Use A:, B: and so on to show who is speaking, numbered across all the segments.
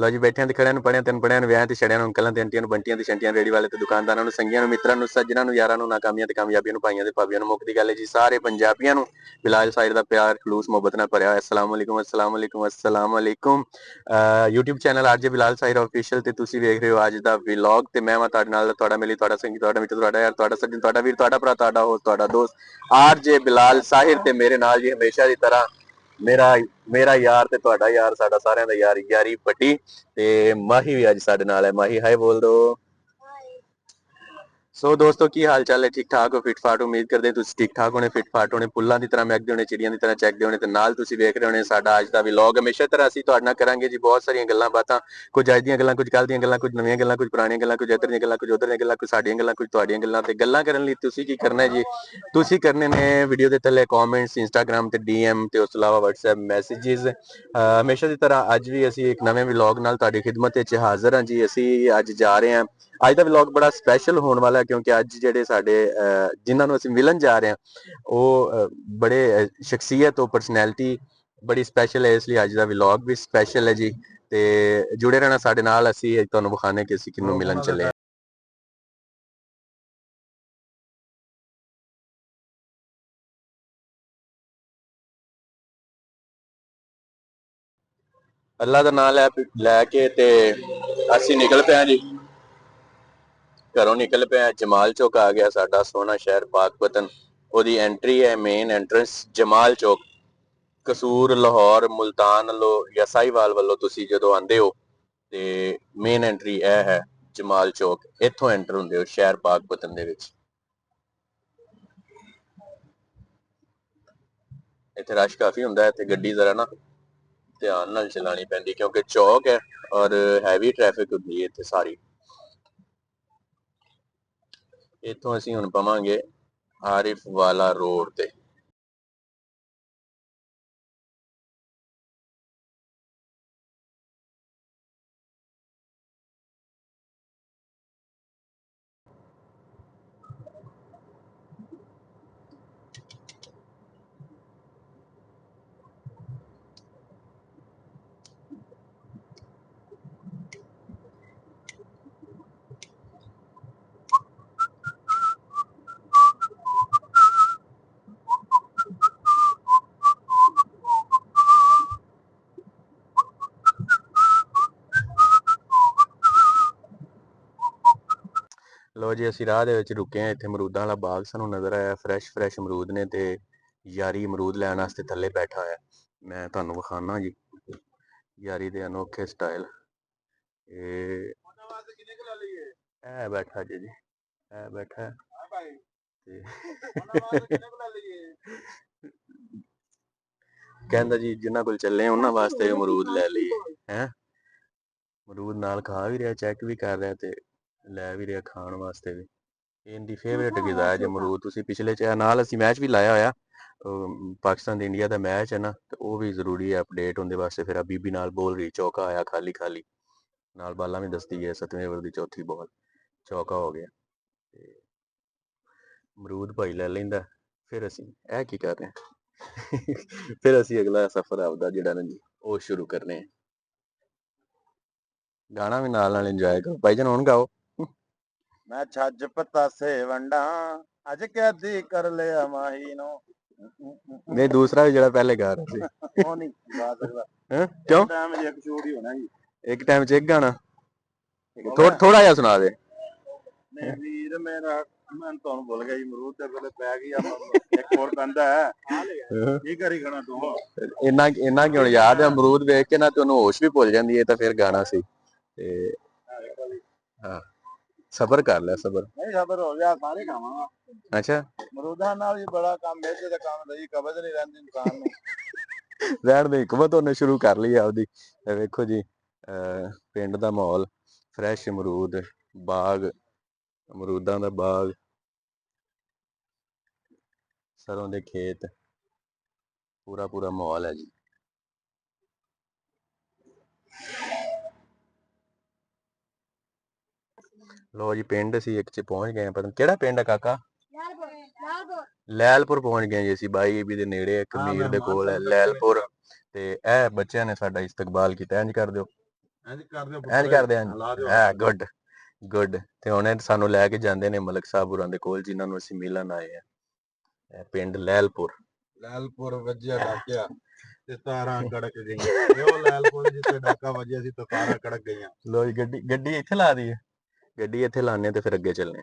A: ਲੋ ਜੀ, ਬੈਠਿਆਂ ਤੇ ਖੜਿਆਂ ਨੂੰ ਪੜਿਆਂ ਤਿੰਨ ਪੜਿਆਂ ਨੂੰ, ਵਿਆਹ ਤੇ ਛੜਿਆਂ ਨੂੰ, ਅੰਕਲਾਂ ਤੇ ਆਂਟੀਆਂ ਨੂੰ, ਬੰਟੀਆਂ ਤੇ ਛੰਟੀਆਂ ਰੇੜੀ ਵਾਲੇ ਤੇ, ਦੁਕਾਨਦਾਰਾਂ ਨੂੰ, ਸੰਗੀਆਂ ਨੂੰ, ਮਿੱਤਰਾਂ ਨੂੰ, ਸੱਜਣਾਂ ਨੂੰ, ਯਾਰਾਂ ਨੂੰ, ਨਾਕਾਮੀਆਂ ਤੇ ਕਾਮਯਾਬੀਆਂ ਨੂੰ, ਭਾਈਆਂ ਤੇ ਭਾਬੀਆਂ ਨੂੰ ਮੁੱਕਦੀ ਗੱਲ ਹੈ ਜੀ, ਸਾਰੇ ਪੰਜਾਬੀਆਂ ਨੂੰ, ਬਿਲਾਲ ਸਾਈਡ ਦਾ ਪਿਆਰ, ਖਲੂਸ ਮੁਹੱਬਤ ਨਾਲ ਭਰਿਆ ਹੋਇਆ, ਅਸਲਾਮ ਅਲੈਕੁਮ ਅਸਲਾਮ ਅਲੈਕੁਮ ਅਸਲਾਮ ਅਲੈਕੁਮ। YouTube channel RJ Bilal Sahir official ਤੇ ਤੁਸੀਂ ਵੇਖ ਰਹੇ ਹੋ ਅੱਜ ਦਾ ਵਲੌਗ ਤੇ ਮੈਂ ਮੈਂ ਤੁਹਾਡੇ ਨਾਲ, ਤੁਹਾਡਾ ਮਿਲੀ, ਤੁਹਾਡਾ ਸੰਗੀ, ਤੁਹਾਡਾ ਮਿੱਤਰ, ਤੁਹਾਡਾ ਯਾਰ, ਤੁਹਾਡਾ ਸੱਜਣ, ਤੁਹਾਡਾ ਵੀਰ, ਤੁਹਾਡਾ ਭਰਾ, ਤੁਹਾਡਾ ਹੋਸਟ ਤੁਹਾਡਾ ਦੋਸਤ, ਆਰਜੇ ਬਿਲਾਲ ਸਾਹਿਰ ਤੇ ਮੇਰੇ ਨਾਲ ਜੀ, ਹਮੇਸ਼ਾ ਦੀ ਤਰ੍ਹਾਂ ਮੇਰਾ ਮੇਰਾ ਯਾਰ ਤੇ ਤੁਹਾਡਾ ਯਾਰ, ਸਾਡਾ ਸਾਰਿਆਂ ਦਾ ਯਾਰ, ਯਾਰੀ ਪੱਟੀ ਤੇ ਮਾਹੀ ਵੀ ਅੱਜ ਸਾਡੇ ਨਾਲ ਹੈ। ਮਾਹੀ ਹਾਈ ਬੋਲ ਦੋ। ਸੋ ਦੋਸਤੋ, ਕੀ ਹਾਲ ਚਾਲ ਹੈ? ਠੀਕ ਠਾਕ ਹੋ? ਫਿਟ ਫਾਟ ਉਮੀਦ ਕਰਦੇ ਹਾਂ ਤੁਸੀਂ ਠੀਕ ਠਾਕ ਹੋਣੇ। ਫਿਟ ਫਾਟ ਹੋਣੇ ਪੁੱਲਾਂ ਦੀ ਤਰ੍ਹਾਂ ਮਹਿਕਦੇ ਹੋਣੇ, ਚਿੜੀਆਂ ਦੀ ਤਰ੍ਹਾਂ ਚੱਕਦੇ ਹੋਣੇ ਤੇ ਨਾਲ ਤੁਸੀਂ ਵੇਖ ਰਹੇ ਹੋਣੇ ਸਾਡਾ ਅੱਜ ਦਾ ਵਲੌਗ ਹਮੇਸ਼ਾ ਤਰ੍ਹਾਂ ਅਸੀਂ ਤੁਹਾਡੇ ਨਾਲ ਕਰਾਂਗੇ ਜੀ ਬਹੁਤ ਸਾਰੀਆਂ ਗੱਲਾਂ ਬਾਤਾਂ। ਕੁਝ ਅੱਜ ਦੀਆਂ ਗੱਲਾਂ, ਕੁਝ ਕੱਲ ਦੀਆਂ ਗੱਲਾਂ, ਕੁਝ ਨਵੀਆਂ ਗੱਲਾਂ, ਕੁਝ ਪੁਰਾਣੀਆਂ ਗੱਲਾਂ, ਕੁਝ ਇੱਧਰ ਦੀਆਂ ਗੱਲਾਂ, ਕੁਝ ਉੱਧਰ ਦੀਆਂ ਗੱਲਾਂ, ਕੁਝ ਸਾਡੀਆਂ ਗੱਲਾਂ, ਕੁਝ ਤੁਹਾਡੀਆਂ ਗੱਲਾਂ ਤੇ ਗੱਲਾਂ ਕਰਨ ਲਈ ਤੁਸੀਂ ਕੀ ਕਰਨਾ ਹੈ ਜੀ? ਤੁਸੀਂ ਕਰਨੇ ਨੇ ਵੀਡੀਓ ਦੇ ਥੱਲੇ ਕਮੈਂਟਸ ਇੰਸਟਾਗ੍ਰam ਤੇ ਡੀਐਮ ਤੇ ਉਸ ਤੋਂ ਇਲਾਵਾ WhatsApp ਮੈਸੇजेस ਹਮੇਸ਼ਾ ਦੀ ਤਰ੍ਹਾਂ ਅੱਜ ਵੀ ਅਸੀਂ ਇੱਕ ਨਵੇਂ ਵਲੌਗ ਨਾਲ ਤੁਹਾਡੀ ਖਿਦਮਤ ਵਿੱਚ ਹਾਜ਼ਰ ਹਾਂ ਜੀ। ਅਸੀਂ ਅੱਜ ਜਾ ਰਹੇ ਹਾਂ ਅੱਜ ਦਾ ਵਲੌਗ ਬੜਾ ਸਪੈਸ਼ਲ ਹੋਣ ਵਾਲਾ ਕਿਉਂਕਿ ਅੱਜ ਜਿਹੜੇ ਸਾਡੇ ਜਿਨ੍ਹਾਂ ਨੂੰ ਅਸੀਂ ਮਿਲਣ ਜਾ ਰਹੇ ਹਾਂ, ਉਹ ਬੜੇ ਸ਼ਖਸੀਅਤ, ਉਹ ਪਰਸਨੈਲਿਟੀ ਬੜੀ ਸਪੈਸ਼ਲ ਹੈ, ਇਸ ਲਈ ਅੱਜ ਦਾ ਵਲੌਗ ਵੀ ਸਪੈਸ਼ਲ ਹੈ ਜੀ। ਤੇ ਜੁੜੇ ਰਹਿਣਾ ਸਾਡੇ ਨਾਲ, ਅਸੀਂ ਅੱਜ ਤੁਹਾਨੂੰ ਵਿਖਾਣੇ ਕਿ ਅਸੀਂ ਕਿਹਨੂੰ ਮਿਲਣ ਚੱਲੇ ਅੱਲਾ ਦਾ ਨਾਮ ਲੈ ਲੈ ਕੇ ਤੇ ਅਸੀਂ ਨਿਕਲ ਪਏ ਹਾਂ ਜੀ। ਘਰੋਂ ਨਿਕਲ ਪਿਆ, ਜਮਾਲ ਚੌਕ ਆ ਗਿਆ ਸਾਡਾ ਸੋਹਣਾ ਸ਼ਹਿਰ ਪਾਕਪਤਨ ਉਹਦੀ ਐਂਟਰੀ ਹੈ ਮੇਨ ਐਂਟਰੈਂਸ ਜਮਾਲ ਚੌਕ। ਕਸੂਰ, ਲਾਹੌਰ, ਮੁਲਤਾਨ ਲੋ ਜਾਂ ਸਾਈਵਾਲ ਵੱਲੋਂ ਤੁਸੀਂ ਜਦੋਂ ਆਂਦੇ ਹੋ, ਤੇ ਮੇਨ ਐਂਟਰੀ ਇਹ ਹੈ ਜਮਾਲ ਚੌਕ। ਇੱਥੋਂ ਐਂਟਰ ਹੁੰਦੇ ਹੋ ਸ਼ਹਿਰ ਪਾਕਪਤਨ ਦੇ ਵਿੱਚ। ਇੱਥੇ ਰਸ਼ ਕਾਫੀ ਹੁੰਦਾ ਹੈ ਇੱਥੇ ਗੱਡੀ ਜ਼ਰਾ ਨਾ ਧਿਆਨ ਨਾਲ ਚਲਾਣੀ ਪੈਂਦੀ, ਕਿਉਂਕਿ ਚੌਕ ਹੈ ਔਰ ਹੈਵੀ ਟ੍ਰੈਫਿਕ ਹੁੰਦੀ ਹੈ ਇੱਥੇ ਸਾਰੀ। ਇੱਥੋਂ ਅਸੀਂ ਹੁਣ ਪਵਾਂਗੇ ਆਰਿਫ ਵਾਲਾ ਰੋਡ ਤੇ। ਲੋ ਜੀ ਅਸੀਂ ਰਾਹ ਦੇ ਵਿੱਚ ਰੁਕੇ ਹਾਂ ਇੱਥੇ ਅਮਰੂਦਾਂ ਵਾਲਾ ਬਾਗ ਸਾਨੂੰ ਨਜ਼ਰ ਆਇਆ ਫਰੈਸ਼ ਫਰੈਸ਼ ਅਮਰੂਦ ਨੇ ਤੇ ਯਾਰੀ ਅਮਰੂਦ ਲੈਣ ਵਾਸਤੇ ਥੱਲੇ ਬੈਠਾ ਹੋਇਆ। ਮੈਂ ਤੁਹਾਨੂੰ ਵਿਖਾਣਾ ਜੀ ਯਾਰੀ ਦੇ ਅਨੋਖੇ ਸਟਾਈਲ ਇਹ ਇਹ ਬੈਠਾ ਜੀ ਜੀ ਇਹ ਬੈਠਾ। ਤੇ ਕਹਿੰਦਾ ਜੀ ਜਿਨ੍ਹਾਂ ਕੋਲ ਚੱਲੇ ਆ, ਉਹਨਾਂ ਵਾਸਤੇ ਅਮਰੂਦ ਲੈ ਲਈਏ। ਹੈ? ਅਮਰੂਦ ਨਾਲ ਖਾ ਵੀ ਰਿਹਾ ਚੈੱਕ ਵੀ ਕਰ ਰਿਹਾ ਤੇ ਲੈ ਵੀ ਰਿਹਾ ਖਾਣ ਵਾਸਤੇ ਵੀ। ਇਹ ਇਹਦੀ ਫੇਵਰੇਟ ਗਿਜ਼ਾ ਹੈ ਜੇ ਅਮਰੂਦ ਤੁਸੀਂ ਪਿਛਲੇ ਚ ਨਾਲ ਅਸੀਂ ਮੈਚ ਵੀ ਲਾਇਆ ਹੋਇਆ। ਪਾਕਿਸਤਾਨ ਤੇ ਇੰਡੀਆ ਦਾ ਮੈਚ ਹੈ ਨਾ ਤੇ ਉਹ ਵੀ ਜ਼ਰੂਰੀ ਹੈ ਅਪਡੇਟ ਹੁੰਦੇ ਵਾਸਤੇ। ਫਿਰ ਆ ਬੀਬੀ ਨਾਲ ਬੋਲ ਰਹੀ ਚੌਕਾ ਆਇਆ ਖਾਲੀ ਖਾਲੀ। ਨਾਲ ਬਾਲਾਂ ਵੀ ਦੱਸਦੀ ਹੈ ਸਤਵੇਂ ਓਵਰ ਦੀ ਚੌਥੀ ਬਾਲ ਚੌਕਾ ਹੋ ਗਿਆ। ਤੇ ਅਮਰੂਦ ਭਾਈ ਲੈ ਲੈਂਦਾ। ਫਿਰ ਅਸੀਂ ਇਹ ਕੀ ਕਰ ਰਹੇ ਹਾਂ? ਫਿਰ ਅਸੀਂ ਅਗਲਾ ਸਫ਼ਰ ਆਪਦਾ ਜਿਹੜਾ ਨਾ ਜੀ ਉਹ ਸ਼ੁਰੂ ਕਰਨੇ ਗਾਣਾ ਵੀ ਨਾਲ ਨਾਲ ਇੰਜੋਏ ਕਰੋ। ਭਾਈ ਜਨ ਹੁਣ ਗਾਓ।
B: ਮੈਂ ਛੱਜ ਪਤਾਸੇ ਵੰਡਾਂ ਅੱਜ ਕੈਦੀ ਕਰ ਲਿਆ ਮਾਹੀ ਨੂੰ।
A: ਨਹੀਂ ਦੂਸਰਾ ਵੀ ਜਿਹੜਾ ਪਹਿਲੇ ਗਾ ਰਿਹਾ ਸੀ।
B: ਉਹ ਨਹੀਂ ਗਾ ਸਕਦਾ।
A: ਹੈਂ? ਕਿਉਂ?
B: ਟਾਈਮ ਜੇ ਕਸ਼ੂਰ ਹੀ ਹੋਣਾ ਜੀ।
A: ਇੱਕ ਟਾਈਮ 'ਚ ਇੱਕ ਗਾਣਾ। ਥੋੜਾ ਥੋੜਾ ਜਿਹਾ ਸੁਣਾ ਦੇ।
B: ਨਹੀਂ ਵੀਰ ਮੇਰਾ ਮੈਂ ਤੁਹਾਨੂੰ ਭੁੱਲ ਗਿਆ ਜੀ ਮਰੂਦ ਤੇ ਕੋਲੇ ਪੈ ਗਈ ਆ ਇੱਕ ਹੋਰ ਬੰਦਾ ਹੈ। ਕੀ ਕਰੀ ਖਣਾ ਤੂੰ?
A: ਇੰਨਾ ਇੰਨਾ ਕਿਉਂ ਯਾਦ ਹੈ ਅਮਰੂਦ ਵੇਖ ਕੇ ਨਾ ਤੇ ਉਹਨੂੰ ਹੋਸ਼ ਵੀ ਭੁੱਲ ਜਾਂਦੀ ਹੈ ਤਾਂ ਫਿਰ ਗਾਣਾ ਸੀ। ਤੇ ਹਾਂ। ਸਬਰ ਕਰ ਲੈ ਸਬਰ।
B: ਨਹੀਂ ਖਬਰ ਹੋ ਗਿਆ ਸਾਰੇ ਖਾਵਾਂਗਾ।
A: ਅੱਛਾ।
B: ਮਰੂਦਾਂ ਨਾਲ ਵੀ ਬੜਾ ਕੰਮ ਮੇਜੇ ਦਾ ਕੰਮ ਰਹੀ ਕਬਜ਼ ਨਹੀਂ ਰਹਿੰਦੀ ਇਨਸਾਨ ਨੂੰ।
A: ਰਹਿਣ ਦੇ ਹਕਮਤ ਉਹਨੇ ਸ਼ੁਰੂ ਕਰ ਲਈ ਆਪਦੀ। ਵੇਖੋ ਜੀ ਪਿੰਡ ਦਾ ਮਾਹੌਲ ਫਰੈਸ਼ ਅਮਰੂਦ ਬਾਗ ਅਮਰੂਦਾਂ ਦਾ ਬਾਗ। ਸਰੋਂ ਦੇ ਖੇਤ। ਪੂਰਾ ਪੂਰਾ ਮਾਹੌਲ ਹੈ ਜੀ। ਲੋ ਜੀ ਪਿੰਡ ਸੀ ਇੱਕ ਚ ਪਹੁੰਚ ਗਏ ਨੀ ਕਿਹੜਾ ਪਿੰਡ ਹੈ ਕਾਕਾ? ਲੈਲਪੁਰ ਪਹੁੰਚ ਗਏ ਜੀ ਅਸੀਂ ਬਾਈ ਵੀ ਦੇ ਨੇੜੇ ਇੱਕ ਮੀਰ ਦੇ ਕੋਲ ਹੈ ਲੈਲਪੁਰ। ਤੇ ਇਹ ਬੱਚਿਆਂ ਨੇ ਸਾਡਾ ਇਸਤਕਬਾਲ ਕੀਤਾ ਇੰਜ ਕਰ ਦਿਓ।
B: ਇੰਜ ਕਰਦੇ ਆ
A: ਇੰਜ ਕਰਦੇ
B: ਦਿਓ
A: ਹਾਂ ਗੁੱਡ ਗੁੱਡ। ਤੇ ਹੁਣ ਇਹ ਸਾਨੂੰ ਲੈ ਕੇ ਜਾਂਦੇ ਨੇ ਮਲਕ ਸਾਹਿਬ ਹੋਰਾਂ ਦੇ ਕੋਲ ਜਿਨ੍ਹਾਂ ਨੂੰ ਅਸੀਂ ਮਿਲਣ ਆਏ ਆ ਇਹ ਪਿੰਡ ਲੈਲਪੁਰ।
B: ਲੈਲਪੁਰ ਵੱਜਿਆ ਡਾਕਿਆ ਤੇ ਤਾਰਾਂ ਕੜਕ ਗਈਆਂ। ਇਹ ਉਹ ਲੈਲਪੁਰ ਜਿੱਥੇ ਡਾਕਾ ਵੱਜਿਆ ਸੀ ਤੇ ਤਾਰਾਂ ਕੜਕ ਗਈਆਂ।
A: ਲੋ ਜੀ ਗੱਡੀ ਗੱਡੀ ਇੱਥੇ ਲਾ ਦਈਏ। ਗੱਡੀ ਇੱਥੇ ਲਾਣੇ ਤੇ ਫਿਰ ਅੱਗੇ ਚੱਲਨੇ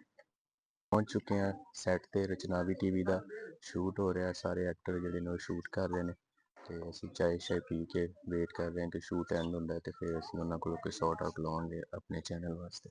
A: ਪਹੁੰਚ ਚੁੱਕੇ ਆ ਸੈੱਟ ਤੇ, ਰਚਨਾਵੀ ਟੀਵੀ ਦਾ ਸ਼ੂਟ ਹੋ ਰਿਹਾ, ਸਾਰੇ ਐਕਟਰ ਜਿਹੜੇ ਨੇ ਉਹ ਸ਼ੂਟ ਕਰ ਰਹੇ ਨੇ ਤੇ ਅਸੀਂ ਚਾय ਸ਼ਾय ਪੀ ਕੇ ਵੇਟ ਕਰ ਰਹੇ ਹਾਂ ਕਿ ਸ਼ੂਟ ਐਂਡ ਹੁੰਦਾ ਹੈ ਤੇ ਫਿਰ ਅਸੀਂ ਉਹਨਾਂ ਕੋਲੋਂ ਕੋਈ ਸੌਟ ਆਊਟ ਲਾਉਣ ਆਪਣੇ ਚੈਨਲ ਵਾਸਤੇ।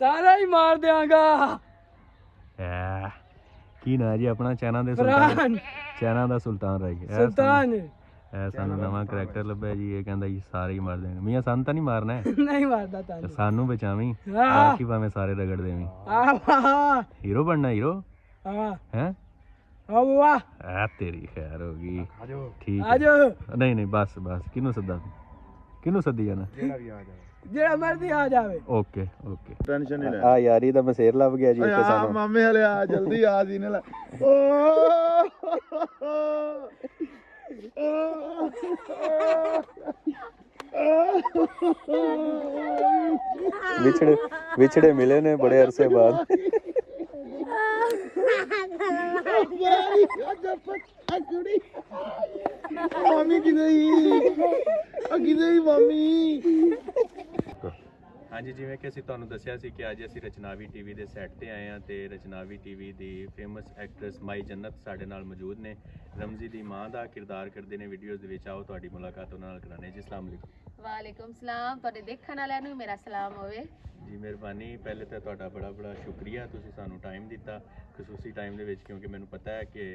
C: ਸਾਰਾ ਹੀ ਮਾਰ ਦਿਆਂਗਾ।
A: ਐ ਕੀ ਨਾਂ ਜੀ ਆਪਣਾ? ਚੈਨਲ ਦੇ
C: ਫਰਾਨ
A: ਚੈਨਲ ਦਾ ਸੁਲਤਾਨ ਰਾਈ
C: ਸੁਲਤਾਨ।
A: ਇਹ ਸਾਨੂੰ ਨਵਾਂ ਕਰੈਕਟਰ ਲੱਭਿਆ ਜੀ ਇਹ ਕਹਿੰਦਾ ਜੀ ਸਾਰੇ ਹੀ ਮਾਰ ਦੇਣਗੇ। ਮੀਆਂ ਸਾਨੂੰ ਤਾਂ ਨਹੀਂ ਮਾਰਨਾ ਹੈ?
C: ਨਹੀਂ ਮਾਰਦਾ
A: ਤੇ ਸਾਨੂੰ ਬਚਾਵੀਂ। ਬਾਕੀ ਭਾਵੇਂ ਸਾਰੇ ਰਗੜ ਦੇਵੀਂ।
C: ਆਹ
A: ਹੀਰੋ ਬਣਨਾ ਹੀਰੋ
C: ਆਹ
A: ਹੈ?
C: ਆਹ
A: ਆ ਤੇਰੀ ਖੈਰ ਹੋ ਗਈ।
B: ਆਜੋ
A: ਠੀਕ ਹੈ।
C: ਆਜੋ
A: ਨਹੀਂ ਨਹੀਂ ਬਸ ਬਸ। ਕਿਹਨੂੰ ਸੱਦਾ ਕਿਹਨੂੰ ਸੱਦੀ ਜਾਣਾ?
B: ਜਿਹੜਾ ਵੀ ਆ ਜਾਵੇ।
C: ਜਿਹੜਾ ਮਰਜ਼ੀ ਆ ਜਾਵੇ।
A: ਓਕੇ ਓਕੇ
B: ਟੈਨਸ਼ਨ ਨਹੀਂ ਲੈ
A: ਆ ਯਾਰੀ ਦਾ ਮਸੇਰ ਲੱਭ ਗਿਆ ਜੀ ਇੱਥੇ
B: ਆ
A: ਸਾਨੂੰ।
B: ਮਾਮੇ ਹਲੇ ਆ ਜਲਦੀ ਆ ਜੀ ਨੇ ਲੈ ਓ।
A: ਵਿਛੜੇ ਵਿਛੜੇ ਮਿਲੇ ਨੇ ਬੜੇ ਅਰਸੇ ਬਾਅਦ।
B: ਮਾਮੀ ਕਿਦੇ ਹੀ ਆ ਕਿਦੇ ਹੀ ਮਾਮੀ।
A: ਹਾਂਜੀ ਜਿਵੇਂ ਕਿ ਅਸੀਂ ਤੁਹਾਨੂੰ ਦੱਸਿਆ ਸੀ ਕਿ ਅੱਜ ਅਸੀਂ ਰਚਨਾਵੀ ਟੀਵੀ ਦੇ ਸੈੱਟ ਤੇ ਆਏ ਹਾਂ ਤੇ ਰਚਨਾਵੀ ਟੀਵੀ ਦੀ ਫੇਮਸ ਐਕਟਰੈਸ ਮਾਈ ਜੰਨਤ ਸਾਡੇ ਨਾਲ ਮੌਜੂਦ ਨੇ। ਰਮਜ਼ੀ ਦੀ ਮਾਂ ਦਾ ਕਿਰਦਾਰ ਕਰਦੇ ਨੇ ਵੀਡੀਓਜ਼ ਦੇ ਵਿੱਚ। ਆਓ ਤੁਹਾਡੀ ਮੁਲਾਕਾਤ ਉਹਨਾਂ ਨਾਲ ਕਰਾਣੇ ਜੀ। ਅਸਲਾਮ ਅਲੈਕੁਮ।
D: ਵਾਲੇਕੁਮ ਸਲਾਮ। ਤੁਹਾਡੇ ਦੇਖਣ ਵਾਲਿਆਂ ਨੂੰ ਮੇਰਾ ਸਲਾਮ ਹੋਵੇ।
A: ਜੀ ਮਿਹਰਬਾਨੀ। ਪਹਿਲੇ ਤਾਂ ਤੁਹਾਡਾ ਬੜਾ ਬੜਾ ਸ਼ੁਕਰੀਆ। ਤੁਸੀਂ ਸਾਨੂੰ ਟਾਈਮ ਦਿੱਤਾ ਖਸੂਸੀ ਟਾਈਮ ਦੇ ਵਿੱਚ ਕਿਉਂਕਿ ਮੈਨੂੰ ਪਤਾ ਹੈ ਕਿ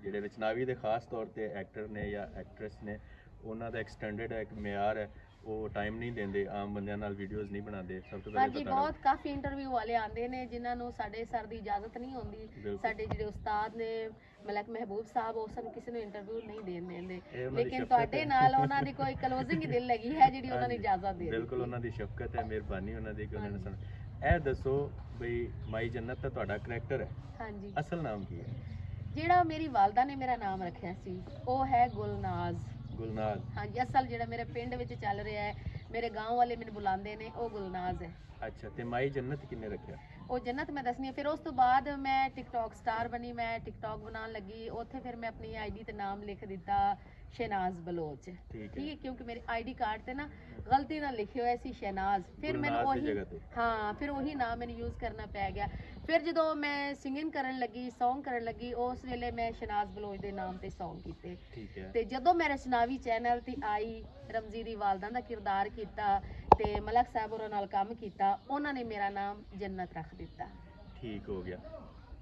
A: ਜਿਹੜੇ ਰਚਨਾਵੀ ਦੇ ਖਾਸ ਤੌਰ ਤੇ ਐਕਟਰ ਨੇ ਜਾਂ ਐਕਟਰੈਸ ਨੇ ਉਹਨਾਂ ਦਾ ਐਕਸਟੈਂਡਡ ਇੱਕ ਮਿਆਰ ਹੈ। ਉਹ ਟਾਈਮ ਨਹੀਂ ਦਿੰਦੇ ਆਮ ਬੰਦਿਆਂ ਨਾਲ ਵੀਡੀਓਜ਼ ਨਹੀਂ ਬਣਾਉਂਦੇ ਸਭ ਤੋਂ ਪਹਿਲੇ
D: ਹਾਂਜੀ
A: ਪਤਾ
D: ਬਹੁਤ ਕਾਫੀ ਇੰਟਰਵਿਊ ਵਾਲੇ ਆਉਂਦੇ ਨੇ ਜਿਨ੍ਹਾਂ ਨੂੰ ਸਾਡੇ ਸਰ ਦੀ ਇਜਾਜ਼ਤ ਨਹੀਂ ਹੁੰਦੀ
A: ਬਿਲਕੁਲ।
D: ਸਾਡੇ ਜਿਹੜੇ ਉਸਤਾਦ ਨੇ ਮਲਕ ਮਹਿਬੂਬ ਸਾਹਿਬ ਉਹ ਸਾਨੂੰ ਕਿਸੇ ਨੂੰ ਇੰਟਰਵਿਊ ਨਹੀਂ ਦੇਣ ਦਿੰਦੇ।
A: ਇਹ ਉਹਨਾਂ ਦੀ
D: ਲੇਕਿਨ
A: ਸ਼ਫਕਤ
D: ਤੁਹਾਡੇ
A: ਹੈ।
D: ਨਾਲ ਉਹਨਾਂ ਦੀ ਕੋਈ ਕਲੋਜ਼ਿੰਗ ਹੀ ਦਿਲ ਲੱਗੀ ਹੈ ਜਿਹੜੀ ਉਹਨਾਂ ਨੇ ਇਜਾਜ਼ਤ ਦੇ
A: ਬਿਲਕੁਲ ਉਹਨਾਂ ਦੀ ਸ਼ਫਕਤ ਹੈ ਮਿਹਰਬਾਨੀ ਉਹਨਾਂ ਦੀ ਕਿ ਉਹਨਾਂ ਨੇ ਸਾਨੂੰ ਇਹ ਦੱਸੋ ਬਈ ਮਾਈ ਜੰਨਤ ਤਾਂ ਤੁਹਾਡਾ ਕਰੈਕਟਰ ਹੈ।
D: ਹਾਂਜੀ।
A: ਅਸਲ ਨਾਮ ਕੀ ਹੈ?
D: ਜਿਹੜਾ ਮੇਰੀ ਵਾਲਦਾ ਨੇ ਮੇਰਾ ਨਾਮ ਰੱਖਿਆ ਸੀ ਉਹ ਹੈ ਗੁਲਨਾਜ਼।
A: ਗੁਲਨਾਜ਼।
D: ਹਾਂਜੀ ਅਸਲ ਜਿਹੜਾ ਮੇਰੇ ਪਿੰਡ ਵਿੱਚ ਚੱਲ ਰਿਹਾ ਹੈ ਮੇਰੇ گاਉਂ ਵਾਲੇ ਮੈਨੂੰ ਬੁਲਾਉਂਦੇ ਨੇ ਉਹ ਗੁਲਨਾਜ਼ ਹੈ।
A: ਅੱਛਾ ਤੇ ਮਾਈ ਜੰਨਤ ਕਿੰਨੇ ਰੱਖਿਆ?
D: ਉਹ ਜੰਨਤ ਮੈਂ ਦੱਸਣੀ ਹੈ। ਫਿਰ ਉਸ ਤੋਂ ਬਾਅਦ ਮੈਂ ਟਿਕਟੌਕ ਸਟਾਰ ਬਣੀ ਮੈਂ ਟਿਕਟੌਕ ਬਣਾਉਣ ਲੱਗੀ। ਉੱਥੇ ਫਿਰ ਮੈਂ ਆਪਣੀ ਆਈਡੀ ਤੇ ਨਾਮ ਲਿਖ ਦਿੱਤਾ ਸ਼ਹਿਨਾਜ਼ ਬਲੋਚ।
A: ਠੀਕ ਹੈ।
D: ਕਿਉਂਕਿ ਮੇਰੇ ਆਈਡੀ ਕਾਰਡ ਤੇ ਨਾ ਗਲਤੀ ਨਾਲ ਲਿਖਿਆ ਹੋਇਆ ਸੀ ਸ਼ਹਿਨਾਜ਼। ਫਿਰ ਮੈਨੂੰ ਉਹੀ ਹਾਂ ਫਿਰ ਉਹੀ ਨਾਮ ਮੈਨੂੰ ਯੂਜ਼ ਕਰਨਾ ਪੈ ਗਿਆ। ਫਿਰ ਜਦੋਂ ਮੈਂ ਸਿੰਗਿੰਗ ਕਰਨ ਲੱਗੀ Song ਕਰਨ ਲੱਗੀ ਉਸ ਵੇਲੇ ਮੈਂ ਸ਼ਹਿਨਾਜ਼ ਬਲੋਚ ਦੇ ਨਾਮ ਤੇ Song ਕੀਤੇ।
A: ਠੀਕ ਹੈ।
D: ਤੇ ਜਦੋਂ ਮੈਂ ਰਚਨਾਵੀ ਚੈਨਲ ਤੇ ਆਈ ਰਮਜ਼ੀ ਦੀ ਵਾਲਦਾ ਦਾ ਕਿਰਦਾਰ ਕੀਤਾ ਤੇ ਮਲਕ ਸਾਹਿਬ ਹੋਰਾਂ ਨਾਲ ਕੰਮ ਕੀਤਾ ਉਹਨਾਂ ਨੇ ਮੇਰਾ ਨਾਮ ਜੰਨਤ ਰੱਖ ਦਿੱਤਾ।
A: ਠੀਕ ਹੋ ਗਿਆ।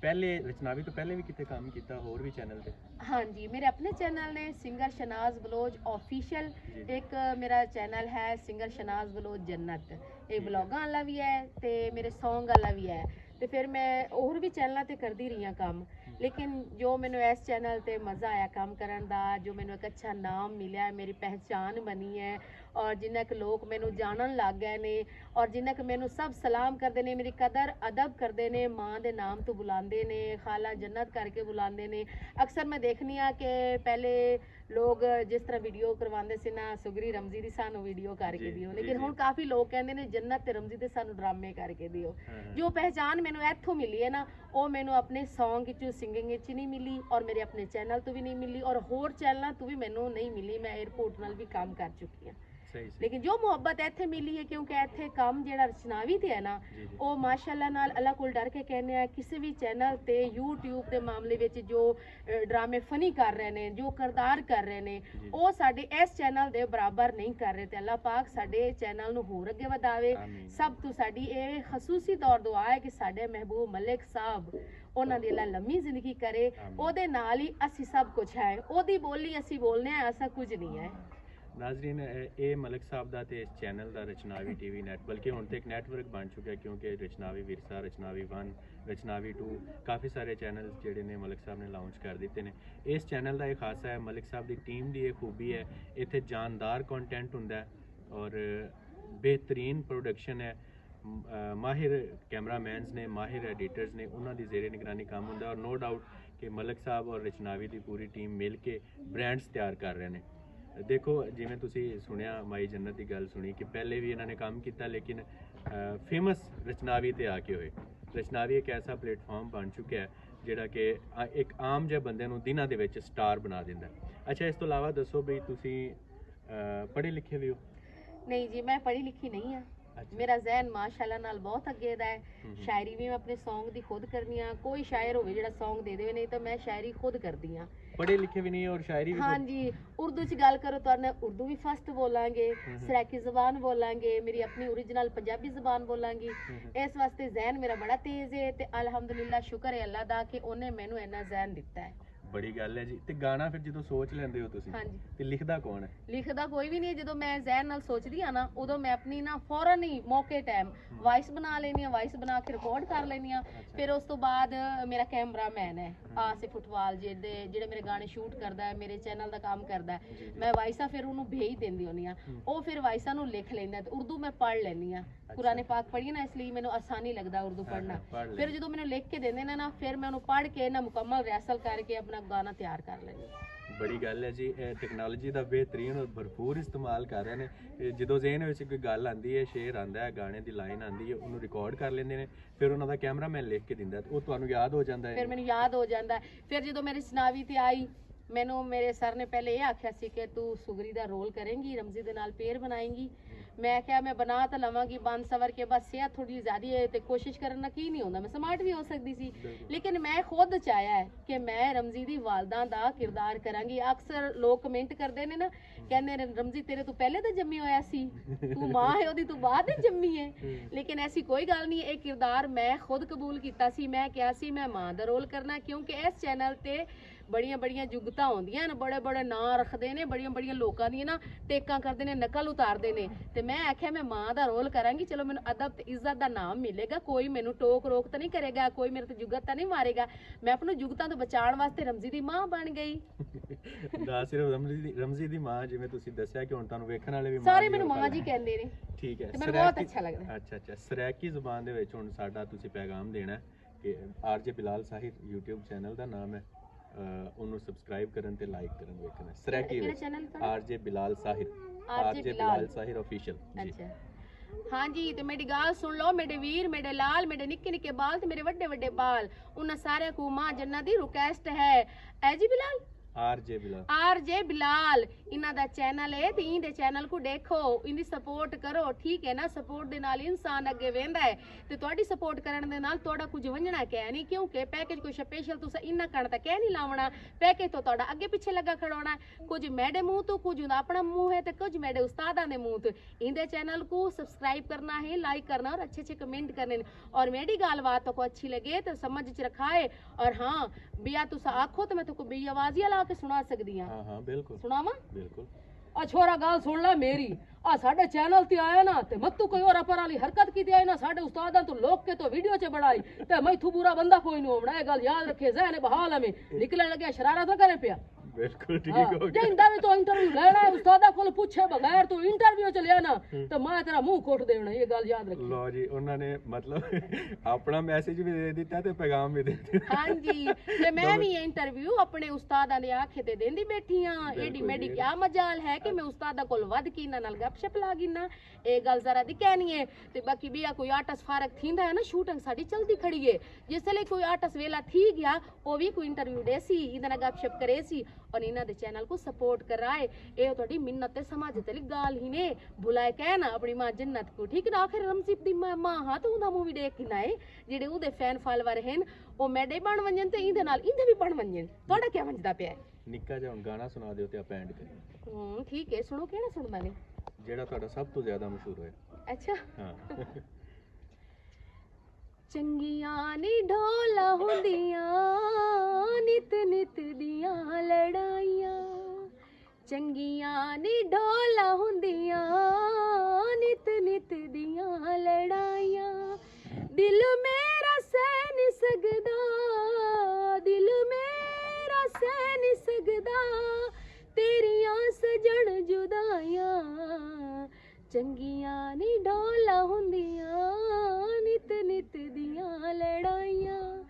A: ਪਹਿਲੇ ਰਚਨਾਵੀ ਤੋਂ ਪਹਿਲੇ ਵੀ ਕਿਤੇ ਕੰਮ ਕੀਤਾ ਹੋਰ ਵੀ ਚੈਨਲ ਤੇ?
D: ਹਾਂਜੀ ਮੇਰੇ ਆਪਣੇ ਚੈਨਲ ਨੇ ਸਿੰਗਰ ਸ਼ਨਾਜ਼ ਬਲੋਚ ਆਫੀਸ਼ੀਅਲ। ਇੱਕ ਮੇਰਾ ਚੈਨਲ ਹੈ ਸਿੰਗਰ ਸ਼ਨਾਜ਼ ਬਲੋਚ ਜੰਨਤ। ਇਹ ਬਲੌਗਾਂ ਵਾਲਾ ਵੀ ਹੈ ਤੇ ਮੇਰੇ Song ਵਾਲਾ ਵੀ ਹੈ। ਤੇ ਫਿਰ ਮੈਂ ਹੋਰ ਵੀ ਚੈਨਲਾਂ ਤੇ ਕਰਦੀ ਰਹੀ ਹਾਂ ਕੰਮ। ਲੇਕਿਨ ਜੋ ਮੈਨੂੰ ਇਸ ਚੈਨਲ ਤੇ ਮਜ਼ਾ ਆਇਆ ਕੰਮ ਕਰਨ ਦਾ, ਜੋ ਮੈਨੂੰ ਇੱਕ ਅੱਛਾ ਨਾਮ ਮਿਲਿਆ, ਮੇਰੀ ਪਹਿਚਾਨ ਬਣੀ ਹੈ ਔਰ ਜਿੰਨਾ ਕੁ ਲੋਕ ਮੈਨੂੰ ਜਾਣਨ ਲੱਗ ਗਏ ਨੇ ਔਰ ਜਿੰਨਾ ਕੁ ਮੈਨੂੰ ਸਭ ਸਲਾਮ ਕਰਦੇ ਨੇ, ਮੇਰੀ ਕਦਰ, ਅਦਬ ਕਰਦੇ ਨੇ, ਮਾਂ ਦੇ ਨਾਮ ਤੋਂ ਬੁਲਾਉਂਦੇ ਨੇ, ਖਾਲਾ ਜੰਨਤ ਕਰਕੇ ਬੁਲਾਉਂਦੇ ਨੇ। ਅਕਸਰ ਮੈਂ ਦੇਖਨੀ ਆ ਕਿ ਪਹਿਲੇ ਲੋਕ ਜਿਸ ਤਰ੍ਹਾਂ ਵੀਡੀਓ ਕਰਵਾਉਂਦੇ ਸੀ ਨਾ ਸੁਗਰੀ ਰਮਜ਼ੀ ਦੀ ਸਾਨੂੰ ਵੀਡੀਓ ਕਰਕੇ ਦਿਓ ਲੇਕਿਨ। ਹੁਣ ਕਾਫੀ ਲੋਕ ਕਹਿੰਦੇ ਨੇ ਜੰਨਤ ਤੇ ਰਮਜ਼ੀ ਤੇ ਸਾਨੂੰ ਡਰਾਮੇ ਕਰਕੇ ਦਿਓ। ਜੋ ਪਹਿਚਾਨ ਮੈਨੂੰ ਇੱਥੋਂ ਮਿਲੀ ਹੈ ਨਾ ਉਹ ਮੈਨੂੰ ਆਪਣੇ Song ਵਿੱਚ ਸਿੰਗਿੰਗ ਵਿੱਚ ਨਹੀਂ ਮਿਲੀ ਔਰ ਮੇਰੇ ਆਪਣੇ ਚੈਨਲ ਤੋਂ ਵੀ ਨਹੀਂ ਮਿਲੀ ਔਰ ਹੋਰ ਚੈਨਲਾਂ ਤੋਂ ਵੀ ਮੈਨੂੰ ਨਹੀਂ ਮਿਲੀ ਮੈਂ 에어ਪੋਰਟ ਨਾਲ ਵੀ ਕੰਮ ਕਰ ਚੁੱਕੀ ਹਾਂ
A: ਸਹੀ ਸਹੀ
D: ਲੇਕਿਨ ਜੋ ਮੁਹੱਬਤ ਇੱਥੇ ਮਿਲੀ ਹੈ ਕਿਉਂਕਿ ਇੱਥੇ ਕੰਮ ਜਿਹੜਾ ਰਚਨਾਵੀ ਤੇ ਹੈ ਨਾ
A: ਜੀ ਜੀ
D: ਉਹ ਮਾਸ਼ਾਅੱਲਾ ਨਾਲ ਅੱਲਾਹ ਕੋਲ ਡਰ ਕੇ ਕਹਿੰਦੇ ਆ ਕਿਸੇ ਵੀ ਚੈਨਲ ਤੇ YouTube ਦੇ ਮਾਮਲੇ ਵਿੱਚ ਜੋ ਅ, ਡਰਾਮੇ ਫਨੀ ਕਰ ਰਹੇ ਨੇ ਜੋ ਕਰਦਾਰ ਕਰ ਰਹੇ ਨੇ
A: ਜੀ।
D: ਉਹ ਸਾਡੇ ਇਸ ਚੈਨਲ ਦੇ ਬਰਾਬਰ ਨਹੀਂ ਕਰ ਰਹੇ ਤੇ ਅੱਲਾਹ ਪਾਕ ਸਾਡੇ ਚੈਨਲ ਨੂੰ ਹੋਰ ਅੱਗੇ ਵਧਾਵੇ
A: ਆਮੀਨ।
D: ਸਭ ਤੋਂ ਸਾਡੀ ਇਹ ਖਸੂਸੀ ਤੌਰ ਦੁਆ ਹੈ ਕਿ ਸਾਡੇ ਮਹਿਬੂਬ ਮਲਿਕ ਸਾਹਿਬ ਉਹਨਾਂ ਦੀ ਅੱਲਾਹ ਲੰਮੀ ਜ਼ਿੰਦਗੀ ਕਰੇ
A: ਆਮੀਨ।
D: ਉਹਦੇ ਨਾਲ ਹੀ ਅਸੀਂ ਸਭ ਕੁਝ ਹੈ ਉਹਦੀ ਬੋਲੀ ਅਸੀਂ ਬੋਲਨੇ ਆ ਐਸਾ ਕੁਝ ਨਹੀਂ ਹੈ
A: ਨਾਜ਼ਰੀਨ ਇਹ ਇਹ ਮਲਕ ਸਾਹਿਬ ਦਾ ਤੇ ਇਸ ਚੈਨਲ ਦਾ ਰਚਨਾਵੀ ਟੀਵੀ ਨੈਟ ਬਲਕਿ ਹੁਣ ਤੇ ਇੱਕ ਨੈਟਵਰਕ ਬਣ ਚੁੱਕਿਆ ਕਿਉਂਕਿ ਰਚਨਾਵੀ ਵਿਰਸਾ ਰਚਨਾਵੀ 1 ਰਚਨਾਵੀ 2 ਕਾਫੀ ਸਾਰੇ ਚੈਨਲ ਜਿਹੜੇ ਨੇ ਮਲਕ ਸਾਹਿਬ ਨੇ ਲਾਂਚ ਕਰ ਦਿੱਤੇ ਨੇ ਇਸ ਚੈਨਲ ਦਾ ਇਹ ਖਾਸਾ ਹੈ ਮਲਕ ਸਾਹਿਬ ਦੀ ਟੀਮ ਦੀ ਇਹ ਖੂਬੀ ਹੈ ਇੱਥੇ ਜਾਨਦਾਰ ਕੰਟੈਂਟ ਹੁੰਦਾ ਹੈ ਔਰ ਬਿਹਤਰੀਨ ਪ੍ਰੋਡਕਸ਼ਨ ਹੈ ਮਾਹਿਰ ਕੈਮਰਾਮੈਨਸ ਨੇ ਮਾਹਿਰ ਐਡੀਟਰਸ ਨੇ ਉਹਨਾਂ ਦੀ ਜ਼ੇਰੇ ਨਿਗਰਾਨੀ ਕੰਮ ਹੁੰਦਾ ਔਰ ਨੋ ਡਾਊਟ ਕਿ ਮਲਕ ਸਾਹਿਬ ਔਰ ਰਚਨਾਵੀ ਦੀ ਪੂਰੀ ਟੀਮ ਮਿਲ ਕੇ ਬ੍ਰਾਂਡਸ ਤਿਆਰ ਕਰ ਰਹੇ ਨੇ ਦੇਖੋ ਜਿਵੇਂ ਤੁਸੀਂ ਸੁਣਿਆ ਮਾਈ ਜੰਨਤ ਦੀ ਗੱਲ ਸੁਣੀ ਕਿ ਪਹਿਲੇ ਵੀ ਇਹਨਾਂ ਨੇ ਕੰਮ ਕੀਤਾ ਲੇਕਿਨ ਫੇਮਸ ਰਚਨਾਵੀ ਤੇ ਆ ਕੇ ਹੋਏ ਰਚਨਾਵੀ ਇੱਕ ਐਸਾ ਪਲੇਟਫਾਰਮ ਬਣ ਚੁੱਕਿਆ ਹੈ ਜਿਹੜਾ ਕਿ ਇੱਕ ਆਮ ਜਿਹੇ ਬੰਦੇ ਨੂੰ ਦਿਨਾਂ ਦੇ ਵਿੱਚ ਸਟਾਰ ਬਣਾ ਦਿੰਦਾ। ਅੱਛਾ ਇਸ ਤੋਂ ਇਲਾਵਾ ਦੱਸੋ ਵੀ ਤੁਸੀਂ ਪੜ੍ਹੇ ਲਿਖੇ ਵੀ ਹੋ
D: ਨਹੀਂ ਜੀ ਮੈਂ ਪੜ੍ਹੀ ਲਿਖੀ ਨਹੀਂ ਆ। ਮੇਰਾ ਜ਼ਹਿਨ ਮਾਸ਼ਾਅੱਲਾ ਨਾਲ ਬਹੁਤ ਅੱਗੇ ਦਾ ਹੈ। ਸ਼ਾਇਰੀ ਵੀ ਮੈਂ ਆਪਣੇ Song ਦੀ ਖੁਦ ਕਰਨੀ ਆ ਕੋਈ ਸ਼ਾਇਰ ਹੋਵੇ ਜਿਹੜਾ Song ਦੇ ਦੇਵੇ ਨਹੀਂ ਤਾਂ ਮੈਂ ਸ਼ਾਇਰੀ ਖੁਦ ਕਰਦੀ ਆ
A: ਪੜ੍ਹੇ ਲਿਖੇ ਵੀ ਨਹੀਂ ਔਰ ਸ਼ਾਇਰੀ ਵੀ
D: ਹਾਂਜੀ ਉਰਦੂ ਚ ਗੱਲ ਕਰੋ ਤਾਂ ਮੈਂ ਉਰਦੂ ਵੀ ਫਸਟ ਬੋਲਾਂਗੇ। ਸਰਾਕੀ ਜ਼ਬਾਨ ਬੋਲਾਂਗੇ ਮੇਰੀ ਆਪਣੀ ਓਰੀਜਨਲ ਪੰਜਾਬੀ ਜ਼ਬਾਨ ਬੋਲਾਂਗੀ। ਇਸ ਵਾਸਤੇ ਜ਼ਹਿਨ ਮੇਰਾ ਬੜਾ ਤੇਜ਼ ਹੈ ਤੇ ਅਲਹਮਦੁਲਿਲਾ ਸ਼ੁਕਰ ਹੈ ਅੱਲਾ ਦਾ ਕਿ ਉਹਨੇ ਮੈਨੂੰ ਇੰਨਾ ਜ਼ਹਿਨ ਦਿੱਤਾ ਹੈ
A: ਬੜੀ ਗੱਲ ਹੈ ਜੀ। ਤੇ ਗਾਣਾ ਫਿਰ ਜਦੋਂ ਸੋਚ ਲੈਂਦੇ ਹੋ ਤੁਸੀਂ
D: ਹਾਂਜੀ।
A: ਤੇ ਲਿਖਦਾ ਕੌਣ ਹੈ?
D: ਲਿਖਦਾ ਕੋਈ ਵੀ ਨਹੀਂ ਹੈ। ਜਦੋਂ ਮੈਂ ਜ਼ਹਿਨ ਨਾਲ ਸੋਚਦੀ ਆ ਨਾ ਉਦੋਂ ਮੈਂ ਆਪਣੀ ਨਾ ਫੌਰਨ ਹੀ ਮੌਕੇ ਟਾਈਮ ਵਾਇਸ ਬਣਾ ਲੈਣੀ ਆ ਵਾਇਸ ਬਣਾ ਕੇ ਰਿਕਾਰਡ ਕਰ ਲੈਣੀ ਆ ਫਿਰ ਉਸ ਤੋਂ ਬਾਅਦ ਮੇਰਾ ਕੈਮਰਾਮੈਨ ਹੈ ਆਸਿਫ ਉਠਵਾਲ ਜਿਹਦੇ ਜਿਹੜੇ ਮੇਰੇ ਗਾਣੇ ਸ਼ੂਟ ਕਰਦਾ ਹੈ ਮੇਰੇ ਚੈਨਲ ਦਾ ਕੰਮ ਕਰਦਾ ਹੈ।
A: ਜੀ, ਜੀ।
D: ਮੈਂ ਵਾਇਸਾਂ ਫਿਰ ਉਹਨੂੰ ਭੇਜ ਦਿੰਦੀ ਹੁੰਦੀ ਆ
A: ਹਮ।
D: ਉਹ ਫਿਰ ਵਾਇਸਾਂ ਨੂੰ ਲਿਖ ਲੈਂਦਾ ਤੇ ਉਰਦੂ ਮੈਂ ਪੜ੍ਹ ਲੈਂਦੀ ਆ ਕੁਰਾਨੇ ਪਾਕ ਪੜ੍ਹੀ ਨਾ ਇਸ ਲਈ ਮੈਨੂੰ ਆਸਾਨੀ ਲੱਗਦਾ ਉਰਦੂ ਪੜ੍ਹਨਾ। ਫਿਰ। ਜਦੋਂ ਮੈਨੂੰ ਲਿਖ ਕੇ ਦਿੰਦੇ ਨੇ ਨਾ ਫਿਰ ਮੈਂ ਉਹਨੂੰ ਪੜ੍ਹ ਕੇ ਨਾ ਮੁਕੰਮਲ ਰੈਸਲ ਕਰਕੇ ਆਪਣਾ ਗਾਣਾ ਤਿਆਰ ਕਰ ਲੈਂਦੀ ਹਾਂ।
A: ਬੜੀ ਗੱਲ ਹੈ ਜੀ ਇਹ ਟੈਕਨੋਲੋਜੀ ਦਾ ਬਿਹਤਰੀਨ ਔਰ ਭਰਪੂਰ ਇਸਤੇਮਾਲ ਕਰ ਰਹੇ ਨੇ। ਇਹ ਜਦੋਂ ਜ਼ਿਹਨ ਵਿੱਚ ਕੋਈ ਗੱਲ ਆਂਦੀ ਹੈ ਸ਼ੇਰ ਆਂਦਾ ਹੈ ਗਾਣੇ ਦੀ ਲਾਈਨ ਆਂਦੀ ਹੈ ਉਹਨੂੰ ਰਿਕਾਰਡ ਕਰ ਲੈਂਦੇ ਨੇ ਫਿਰ ਉਹਨਾਂ ਦਾ ਕੈਮਰਾਮੈਨ ਲਿਖ ਕੇ ਦਿੰਦਾ ਹੈ ਉਹ ਤੁਹਾਨੂੰ ਯਾਦ ਹੋ ਜਾਂਦਾ
D: ਫਿਰ
A: ਹੈ
D: ਮੈਨੂੰ ਯਾਦ ਹੋ ਜਾਂਦਾ ਹੈ। ਫਿਰ ਜਦੋਂ ਮੇਰੀ ਸੁਨਾਵੀ ਤੇ ਆਈ ਮੈਨੂੰ ਮੇਰੇ ਸਰ ਨੇ ਪਹਿਲੇ ਇਹ ਆਖਿਆ ਸੀ ਕਿ ਤੂੰ ਸੁਗਰੀ ਦਾ ਰੋਲ ਕਰੇਂਗੀ ਰਮਜ਼ੀ ਦੇ ਨਾਲ ਪੇਰ ਬਣਾਏਂਗੀ। ਮੈਂ ਕਿਹਾ ਮੈਂ ਬਣਾ ਤਾਂ ਲਵਾਂਗੀ ਬੰਦ ਸਵਰ ਕੇ ਬਸ ਸਿਹਤ ਥੋੜੀ ਜ਼ਿਆਦੀ ਹੈ ਤੇ ਕੋਸ਼ਿਸ਼ ਕਰਨ ਨਾਲ ਕੀ ਨਹੀਂ ਹੁੰਦਾ ਮੈਂ ਸਮਾਰਟ ਵੀ ਹੋ ਸਕਦੀ ਸੀ। ਲੇਕਿਨ ਮੈਂ ਖੁਦ ਚਾਹਿਆ ਹੈ ਕਿ ਮੈਂ ਰਮਜ਼ੀ ਦੀ ਵਾਲਦਾ ਦਾ ਕਿਰਦਾਰ ਕਰਾਂਗੀ। ਅਕਸਰ ਲੋਕ ਕਮੈਂਟ ਕਰਦੇ ਨੇ ਨਾ ਕਹਿੰਦੇ ਨੇ ਰਮਜ਼ੀ ਤੇਰੇ ਤੋਂ ਪਹਿਲੇ ਤਾਂ ਜੰਮੀ ਹੋਇਆ ਸੀ। ਤੂੰ ਮਾਂ ਹੈ ਉਹਦੀ ਤੂੰ ਬਾਅਦ ਵਿੱਚ ਜੰਮੀ ਹੈ। ਲੇਕਿਨ ਐਸੀ ਕੋਈ ਗੱਲ ਨਹੀਂ ਇਹ ਕਿਰਦਾਰ ਮੈਂ ਖੁਦ ਕਬੂਲ ਕੀਤਾ ਸੀ। ਮੈਂ ਕਿਹਾ ਸੀ ਮੈਂ ਮਾਂ ਦਾ ਰੋਲ ਕਰਨਾ ਕਿਉਂਕਿ ਇਸ ਚੈਨਲ ਤੇ ਬੜੀਆਂ ਬੜੀਆਂ ਜੁਗਤਾਂ ਹੁੰਦੀਆਂ ਨੇ ਬੜੇ ਬੜੇ ਨਾਂ ਰੱਖਦੇ ਨੇ ਬੜੀਆਂ ਬੜੀਆਂ ਲੋਕਾਂ ਦੀਆਂ ਨਾ ਟੇਕਾਂ ਕਰਦੇ ਨੇ ਨਕਲ ਉਤਾਰਦੇ ਨੇ। ਤੇ ਮੈਂ ਆਖਿਆ ਮੈਂ ਮਾਂ ਦਾ ਰੋਲ ਕਰਾਂਗੀ ਚਲੋ ਮੈਨੂੰ ਅਦਬ ਤੇ ਇੱਜ਼ਤ ਦਾ ਨਾਮ ਮਿਲੇਗਾ ਕੋਈ ਮੈਨੂੰ ਟੋਕ ਰੋਕ ਤਾਂ ਨਹੀਂ ਕਰੇਗਾ ਕੋਈ ਮੇਰੇ ਤੇ ਜੁਗਤ ਤਾਂ ਨਹੀਂ ਮਾਰੇਗਾ। ਮੈਂ ਆਪਣੀ ਜੁਗਤਾਂ ਤੋਂ ਬਚਾਉਣ ਵਾਸਤੇ ਰਮਜ਼ੀ ਦੀ ਮਾਂ ਬਣ ਗਈ।
A: ਦਾ ਸਿਰਫ ਰਮਜ਼ੀ ਦੀ ਰਮਜ਼ੀ ਦੀ ਮਾਂ ਜਿਵੇਂ ਤੁਸੀਂ ਦੱਸਿਆ ਕਿ ਹੁਣ ਤੁਹਾਨੂੰ ਵੇਖਣ ਵਾਲੇ ਵੀ ਮਾਂ
D: ਸਾਰੇ ਮੈਨੂੰ ਮਾਂ ਜੀ। ਕਹਿੰਦੇ ਨੇ।
A: ਠੀਕ ਹੈ
D: ਤੇ ਮੈਨੂੰ ਬਹੁਤ ਅੱਛਾ ਲੱਗਦਾ।
A: ਅੱਛਾ ਅੱਛਾ ਸਰਾਇਕੀ ਜ਼ੁਬਾਨ ਦੇ ਵਿੱਚ ਹੁਣ ਸਾਡਾ ਤੁਸੀਂ ਪੈਗਾਮ ਦੇਣਾ ਕਿ RJ Bilal Sahir YouTube channel ਦਾ ਨਾਮ ਹੈ। ਉਹਨੂੰ ਸਬਸਕ੍ਰਾਈਬ ਕਰਨ ਤੇ ਲਾਈਕ ਕਰਨ ਵੇਖਣਾ।
D: ਕਿਹੜਾ
A: ਵਿੱਚ RJ Bilal Sahir
D: RJ
A: Bilal. Sahir official ਜੀ।
D: ਅੱਛਾ। ਹਾਂਜੀ ਤੇ ਮੇਰੀ ਗੱਲ ਸੁਣ ਲਓ ਮੇਰੇ ਵੀਰ ਮੇਰੇ ਲਾਲ ਮੇਰੇ ਨਿੱਕੇ ਨਿੱਕੇ ਬਾਲ ਤੇ ਮੇਰੇ ਵੱਡੇ ਵੱਡੇ ਬਾਲ। ਉਹਨਾਂ ਸਾਰਿਆਂ ਕੋ ਮਾਂ ਜੰਨਤ ਦੀ ਰਿਕੁਐਸਟ ਹੈ। ਐ ਜੀ ਬਿਲਾਲ?
A: ਆਰਜੇ ਬਿਲਾਲ
D: ਆਰ ਜੇ ਬਿਲਾਲ ਇਹਨਾਂ ਦਾ ਚੈਨਲ ਹੈ ਤੇ ਇਹਦੇ ਚੈਨਲ ਕੋ ਦੇਖੋ ਇਹਦੀ ਸਪੋਰਟ ਕਰੋ ਠੀਕ ਹੈ ਨਾ ਸਪੋਰਟ ਦੇ ਨਾਲ ਇਨਸਾਨ ਅੱਗੇ ਵਹਿੰਦਾ ਹੈ ਤੇ ਤੁਹਾਡੀ ਸਪੋਰਟ ਕਰਨ ਦੇ ਨਾਲ ਤੁਹਾਡਾ ਕੁਝ ਵੰਜਣਾ ਕਹਿ ਨਹੀਂ ਕਿਉਂਕਿ ਪੈਕੇਜ ਕੋਈ ਸਪੈਸ਼ਲ ਤੁਸੀਂ ਇੰਨਾ ਕਰਨ ਤਾਂ ਕਹਿ ਨਹੀਂ ਲਾਉਣਾ ਪੈਕੇਜ ਤੋਂ ਤੁਹਾਡਾ ਅੱਗੇ ਪਿੱਛੇ ਲੱਗਾ ਖੜਾਉਣਾ ਕੁਝ ਮੈਡੇ ਮੂੰਹ ਤੋਂ ਕੁਝ ਦਾ ਆਪਣਾ ਮੂੰਹ ਹੈ ਤੇ ਕੁਝ ਮੈਡੇ ਉਸਤਾਦਾਂ ਦੇ ਮੂੰਹ ਤੋਂ ਇਹਦੇ ਚੈਨਲ को सब्सक्राइब करना है लाइक करना और अच्छे अच्छे कमेंट करने ने। और मेरी गाल बात को अच्छी लगे तो समझ च रखाए और हाँ बिया तुस आखो तो मैं तो बी आवाज ही ਗਾ ਕੇ ਸੁਣਾ ਸਕਦੀ ਆ।
A: ਹਾਂ ਹਾਂ ਬਿਲਕੁਲ।
D: ਸੁਣਾਵਾਂ?
A: ਬਿਲਕੁਲ।
C: ਆ ਛੋਰਾ ਗੱਲ ਸੁਣ ਲੈ ਮੇਰੀ। ਆ ਸਾਡੇ ਚੈਨਲ ਤੇ ਆਇਆ ਨਾ ਤੇ ਮੱਤੂ ਕੋਈ ਹੋਰ ਅਪਰ ਵਾਲੀ ਹਰਕਤ ਕੀਤੀ ਆਈ ਨਾ ਸਾਡੇ ਉਸਤਾਦਾਂ ਤੋਂ ਲੋਕ ਕੇ ਤੋਂ ਵੀਡੀਓ ਚ ਬਣਾਈ। ਤੇ ਮੈਥੂ ਬੁਰਾ ਬੰਦਾ ਕੋਈ ਨਹੀਂ ਹੋਣਾ ਇਹ ਗੱਲ ਯਾਦ ਰੱਖੇ ਜ਼ਹਿਨ ਬਹਾਲ ਐਵੇਂ ਨਿਕਲਣ ਲੱਗਿਆ ਸ਼ਰਾਰਾ ਨਾ ਕਰੇ ਪਿਆ।
A: ਬਿਲਕੁਲ ਠੀਕ
C: ਹਾਂ,
A: ਗਿਆ।
C: ਇੰਦਾ ਵੀ ਤੂੰ ਇੰਟਰਵਿਊ ਲੈਣਾ ਹੈ ਉਸਤਾਦਾ ਕੋਲ ਪੁੱਛੇ ਬਗੈਰ ਤੂੰ ਇੰਟਰਵਿਊ ਚ ਲਿਆ ਨਾ ਤਾਂ ਮੈਂ ਤੇਰਾ ਮੂੰਹ ਕੋਟ ਦੇਣਾ ਇਹ ਗੱਲ ਯਾਦ ਰੱਖੀ।
A: ਲੋ ਜੀ ਉਹਨਾਂ ਨੇ ਮਤਲਬ ਆਪਣਾ ਮੈਸੇਜ ਵੀ ਦੇ ਦਿੱਤਾ ਤੇ ਪੈਗਾਮ ਵੀ ਦੇ ਦਿੱਤਾ।
D: ਹਾਂਜੀ ਤੇ ਮੈਂ ਵੀ ਇਹ ਇੰਟਰਵਿਊ ਆਪਣੇ ਉਸਤਾਦਾਂ ਦੇ ਆਖੇ ਤੇ ਦੇਂਦੀ ਬੈਠੀ ਆ ਏਡੀ ਮੇਡੀ ਕਿਆ ਮਜਾਲ ਹੈ ਕਿ ਮੈਂ ਉਸਤਾਦਾਂ ਕੋਲ ਵੱਧ ਕੀ ਇਹਨਾਂ ਨਾਲ ਗੱਪਸ਼ਪ ਲਾ ਗਿਨਾ ਇਹ ਗੱਲ ਜ਼ਰਾ ਦੀ ਕਹਿਣੀ ਹੈ ਤੇ ਬਾਕੀ ਵੀ ਆ ਕੋਈ ਆਰਟਿਸਟ ਫਾਰਕ ਥੀਂਦਾ ਹੈ ਨਾ ਸ਼ੂਟਿੰਗ ਸਾਡੀ ਚਲਦੀ ਖੜੀ ਹੈ ਜਿਸ ਲਈ ਕੋਈ ਆਰਟਿਸਟ ਵੇਲਾ ਥੀ ਗਿਆ ਉਹ ਵੀ ਕੋਈ ਇੰਟਰਵਿਊ ਦੇ ਸੀ ਇਹਦੇ ਨਾਲ ਗੱਪਸ਼ਪ ਕਰੇ ਸੀ ਔਰ ਇਹਨਾਂ ਦੇ ਚੈਨਲ को सपोर्ट कर रहा है ये ਤੁਹਾਡੀ ਮਿੰਨਤ ਤੇ ਸਮਾਜ ਤੇ ਗਾਲ ਹੀ ਨੇ ਭੁਲਾਏ ਕਹਿ ਨਾ ਆਪਣੀ ਮਾਂ ਜੰਨਤ ਕੋ ਠੀਕ ਨਾ ਆਖਿਰ ਰਮਜ਼ੀਬ ਦੀ ਮਾਂ ਮਾਂ ਹਾਂ ਤੂੰ ਦਾ ਮੂਵੀ ਦੇਖ ਕੇ ਨਾ ਏ ਜਿਹੜੇ ਉਹਦੇ ਫੈਨ ਫਾਲੋਅਰ ਹਨ ਉਹ ਮੈਡੇ ਬਣ ਵੰਜਨ ਤੇ ਇਹਦੇ ਨਾਲ ਇਹਦੇ ਵੀ ਬਣ ਵੰਜਨ ਤੁਹਾਡਾ ਕੀ ਵੰਜਦਾ ਪਿਆ ਹੈ?
A: ਨਿੱਕਾ ਜਿਹਾ ਹੁਣ ਗਾਣਾ ਸੁਣਾ ਦਿਓ ਤੇ ਆਪਾਂ ਐਂਡ ਕਰੀਏ
D: ਹੂੰ ਠੀਕ ਹੈ ਸੁਣੋ ਕਿਹੜਾ ਸੁਣਦਾ ਨੇ
A: ਜਿਹੜਾ ਤੁਹਾਡਾ ਸਭ ਤੋਂ ਜ਼ਿਆਦਾ ਮਸ਼ਹੂਰ ਹੋਇਆ
D: ਅੱਛਾ
A: ਹਾਂ
D: ਚੰਗੀਆਂ ਨੀ ਢੋਲਾ ਹੁੰਦੀਆਂ ਨਿਤ ਨਿਤ ਦੀਆਂ ਲੜਾਈਆਂ, ਚੰਗੀਆਂ ਨੀ ਢੋਲਾ ਹੁੰਦੀਆਂ, ਨਿਤ ਨਿਤ ਦੀਆਂ ਲੜਾਈਆਂ। ਦਿਲ ਮੇਰਾ ਸਹਿ ਨਹੀਂ ਸਕਦਾ, ਦਿਲ ਮੇਰਾ ਸਹਿ ਨਹੀਂ ਸਕਦਾ, ਤੇਰੀਆਂ ਸਜਣ ਜੁਦਾਈਆਂ, ਚੰਗੀਆਂ ਨੀ ਢੋਲਾ ਹੁੰਦੀਆਂ, ਨਿਤ ਨਿਤ ਦੀਆਂ ਲੜਾਈਆਂ।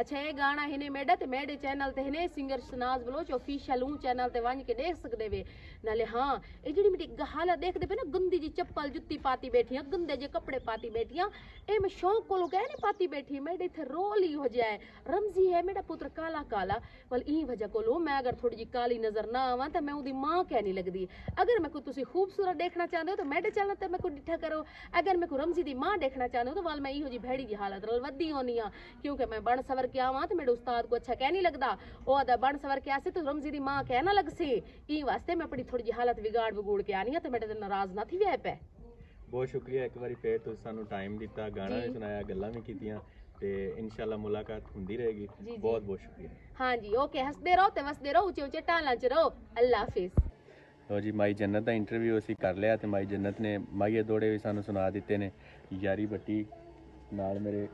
D: ਅੱਛਾ, ਇਹ ਗਾਣਾ ਇਹਨੇ ਮੇਡਾ ਤੇ ਮੇਰੇ ਚੈਨਲ ਤੇ ਇਹਨੇ ਸਿੰਗਰ ਸਨਾਜ਼ ਬਲੋਚ ਅਫੀਸ਼ੀਅਲ ਉਹ ਚੈਨਲ ਤੇ ਵਾਂਝ ਕੇ ਦੇਖ ਸਕਦੇ ਵੇ। ਨਾਲੇ ਹਾਂ, ਇਹ ਜਿਹੜੀ ਮੇਰੀ ਗ- ਹਾਲਤ ਦੇਖਦੇ ਪਏ ਨਾ, ਗੰਦੀ ਜੀ ਚੱਪਲ ਜੁੱਤੀ ਪਾਤੀ ਬੈਠੀਆਂ, ਗੰਦੇ ਜੇ ਕੱਪੜੇ ਪਾਤੀ ਬੈਠੀਆਂ, ਇਹ ਮੈਂ ਸ਼ੌਂਕ ਕੋਲੋਂ ਕਹਿ ਨਹੀਂ ਪਾਤੀ ਬੈਠੀ ਮੈਂ ਇੱਥੇ ਰੋਲ ਹੀ ਹੋ। ਜਾਏ ਰਮਜ਼ੀ ਹੈ, ਮੇਰਾ ਪੁੱਤਰ ਕਾਲਾ ਕਾਲਾ। ਵਲ ਇਹ ਵਜ੍ਹਾ ਕੋਲੋਂ ਮੈਂ ਅਗਰ ਥੋੜੀ ਜੀ ਕਾਲੀ ਨਜ਼ਰ ਨਾ ਆਵਾਂ, ਤਾਂ ਮੈਂ ਉਹਦੀ ਮਾਂ ਕਹਿ ਨਹੀਂ ਲੱਗਦੀ। ਅਗਰ ਮੈਂ ਕੋਈ ਤੁਸੀਂ ਖੂਬਸੂਰਤ ਦੇਖਣਾ ਚਾਹੁੰਦੇ ਹੋ, ਤਾਂ ਮੇਰੇ ਚੈਨਲ ਤੇ ਮੈਂ ਕੋਈ ਡਿੱਠਾ ਕਰੋ। ਅਗਰ ਮੈਂ ਕੋਈ ਰਮਜ਼ੀ ਦੀ ਮਾਂ ਦੇਖਣਾ ਚਾਹੁੰਦੇ ਹੋ, ਤਾਂ ਵੱਲ ਮੈਂ ਇਹੋ ਜੀ ਭੈੜੀ ਦੀ ਹਾਲਤ ਨਾਲ ਵੱਧੀ ਹੋਣੀ ਆ ਕਿਉਂਕਿ ਮੈਂ ਬਣ ਸਵਰ ਕੇ ਆਵਾਂ ਤੇ ਮੇਰੇ ਉਸਤਾਦ ਕੋ ਅੱਛਾ ਕਹਿ ਨਹੀਂ ਲੱਗਦਾ। ਉਹ ਆਦਾ ਬਣ ਸਵਰ ਕੇ ਆਸੇ ਤੂੰ? ਰਮਜ਼ੀ ਦੀ ਮਾਂ ਕਹਿ ਨਾ ਲੱਗ ਸੀ। ਇਹ ਵਾਸਤੇ ਮੈਂ ਆਪਣੀ ਥੋੜੀ ਜੀ ਹਾਲਤ ਵਿਗਾੜ ਵਿਗੂੜ ਕੇ ਆਣੀ ਆ ਤੇ ਮੇਰੇ ਤੇ ਨਾਰਾਜ਼ ਨਾ ਥੀ ਵੈ ਪੈ।
A: ਬਹੁਤ ਸ਼ੁਕਰੀਆ ਇੱਕ ਵਾਰੀ ਫੇਰ ਤੁਸੀਂ ਸਾਨੂੰ ਟਾਈਮ ਦਿੱਤਾ ਗਾਣਾ ਵੀ। ਸੁਣਾਇਆ ਗੱਲਾਂ ਵੀ ਕੀਤੀਆਂ ਤੇ ਇਨਸ਼ਾਅੱਲਾ ਮੁਲਾਕਾਤ ਹੁੰਦੀ ਰਹੇਗੀ। ਬਹੁਤ ਬਹੁਤ ਸ਼ੁਕਰੀਆ।
D: ਹਾਂਜੀ ਓਕੇ ਹੱਸਦੇ ਰਹੋ ਤੇ ਵਸਦੇ ਰਹੋ ਉੱਚੇ ਉੱਚੇ ਟਾਲਾਂ 'ਚ ਰਹੋ। ਅੱਲਾ ਹਾਫਿਜ਼।
A: ਲੋ ਜੀ ਮਾਈ ਜੰਨਤ ਦਾ ਇੰਟਰਵਿਊ ਅਸੀਂ ਕਰ ਲਿਆ ਤੇ ਮਾਈ ਜੰਨਤ ਨੇ ਮਾਈਏ ਦੋੜੇ ਵੀ ਸਾਨੂੰ ਸੁਣਾ ਦਿੱਤੇ ਨੇ। ਯਾਰੀ ਬੱਟੀ ਨਾਲ ਮੇਰੇ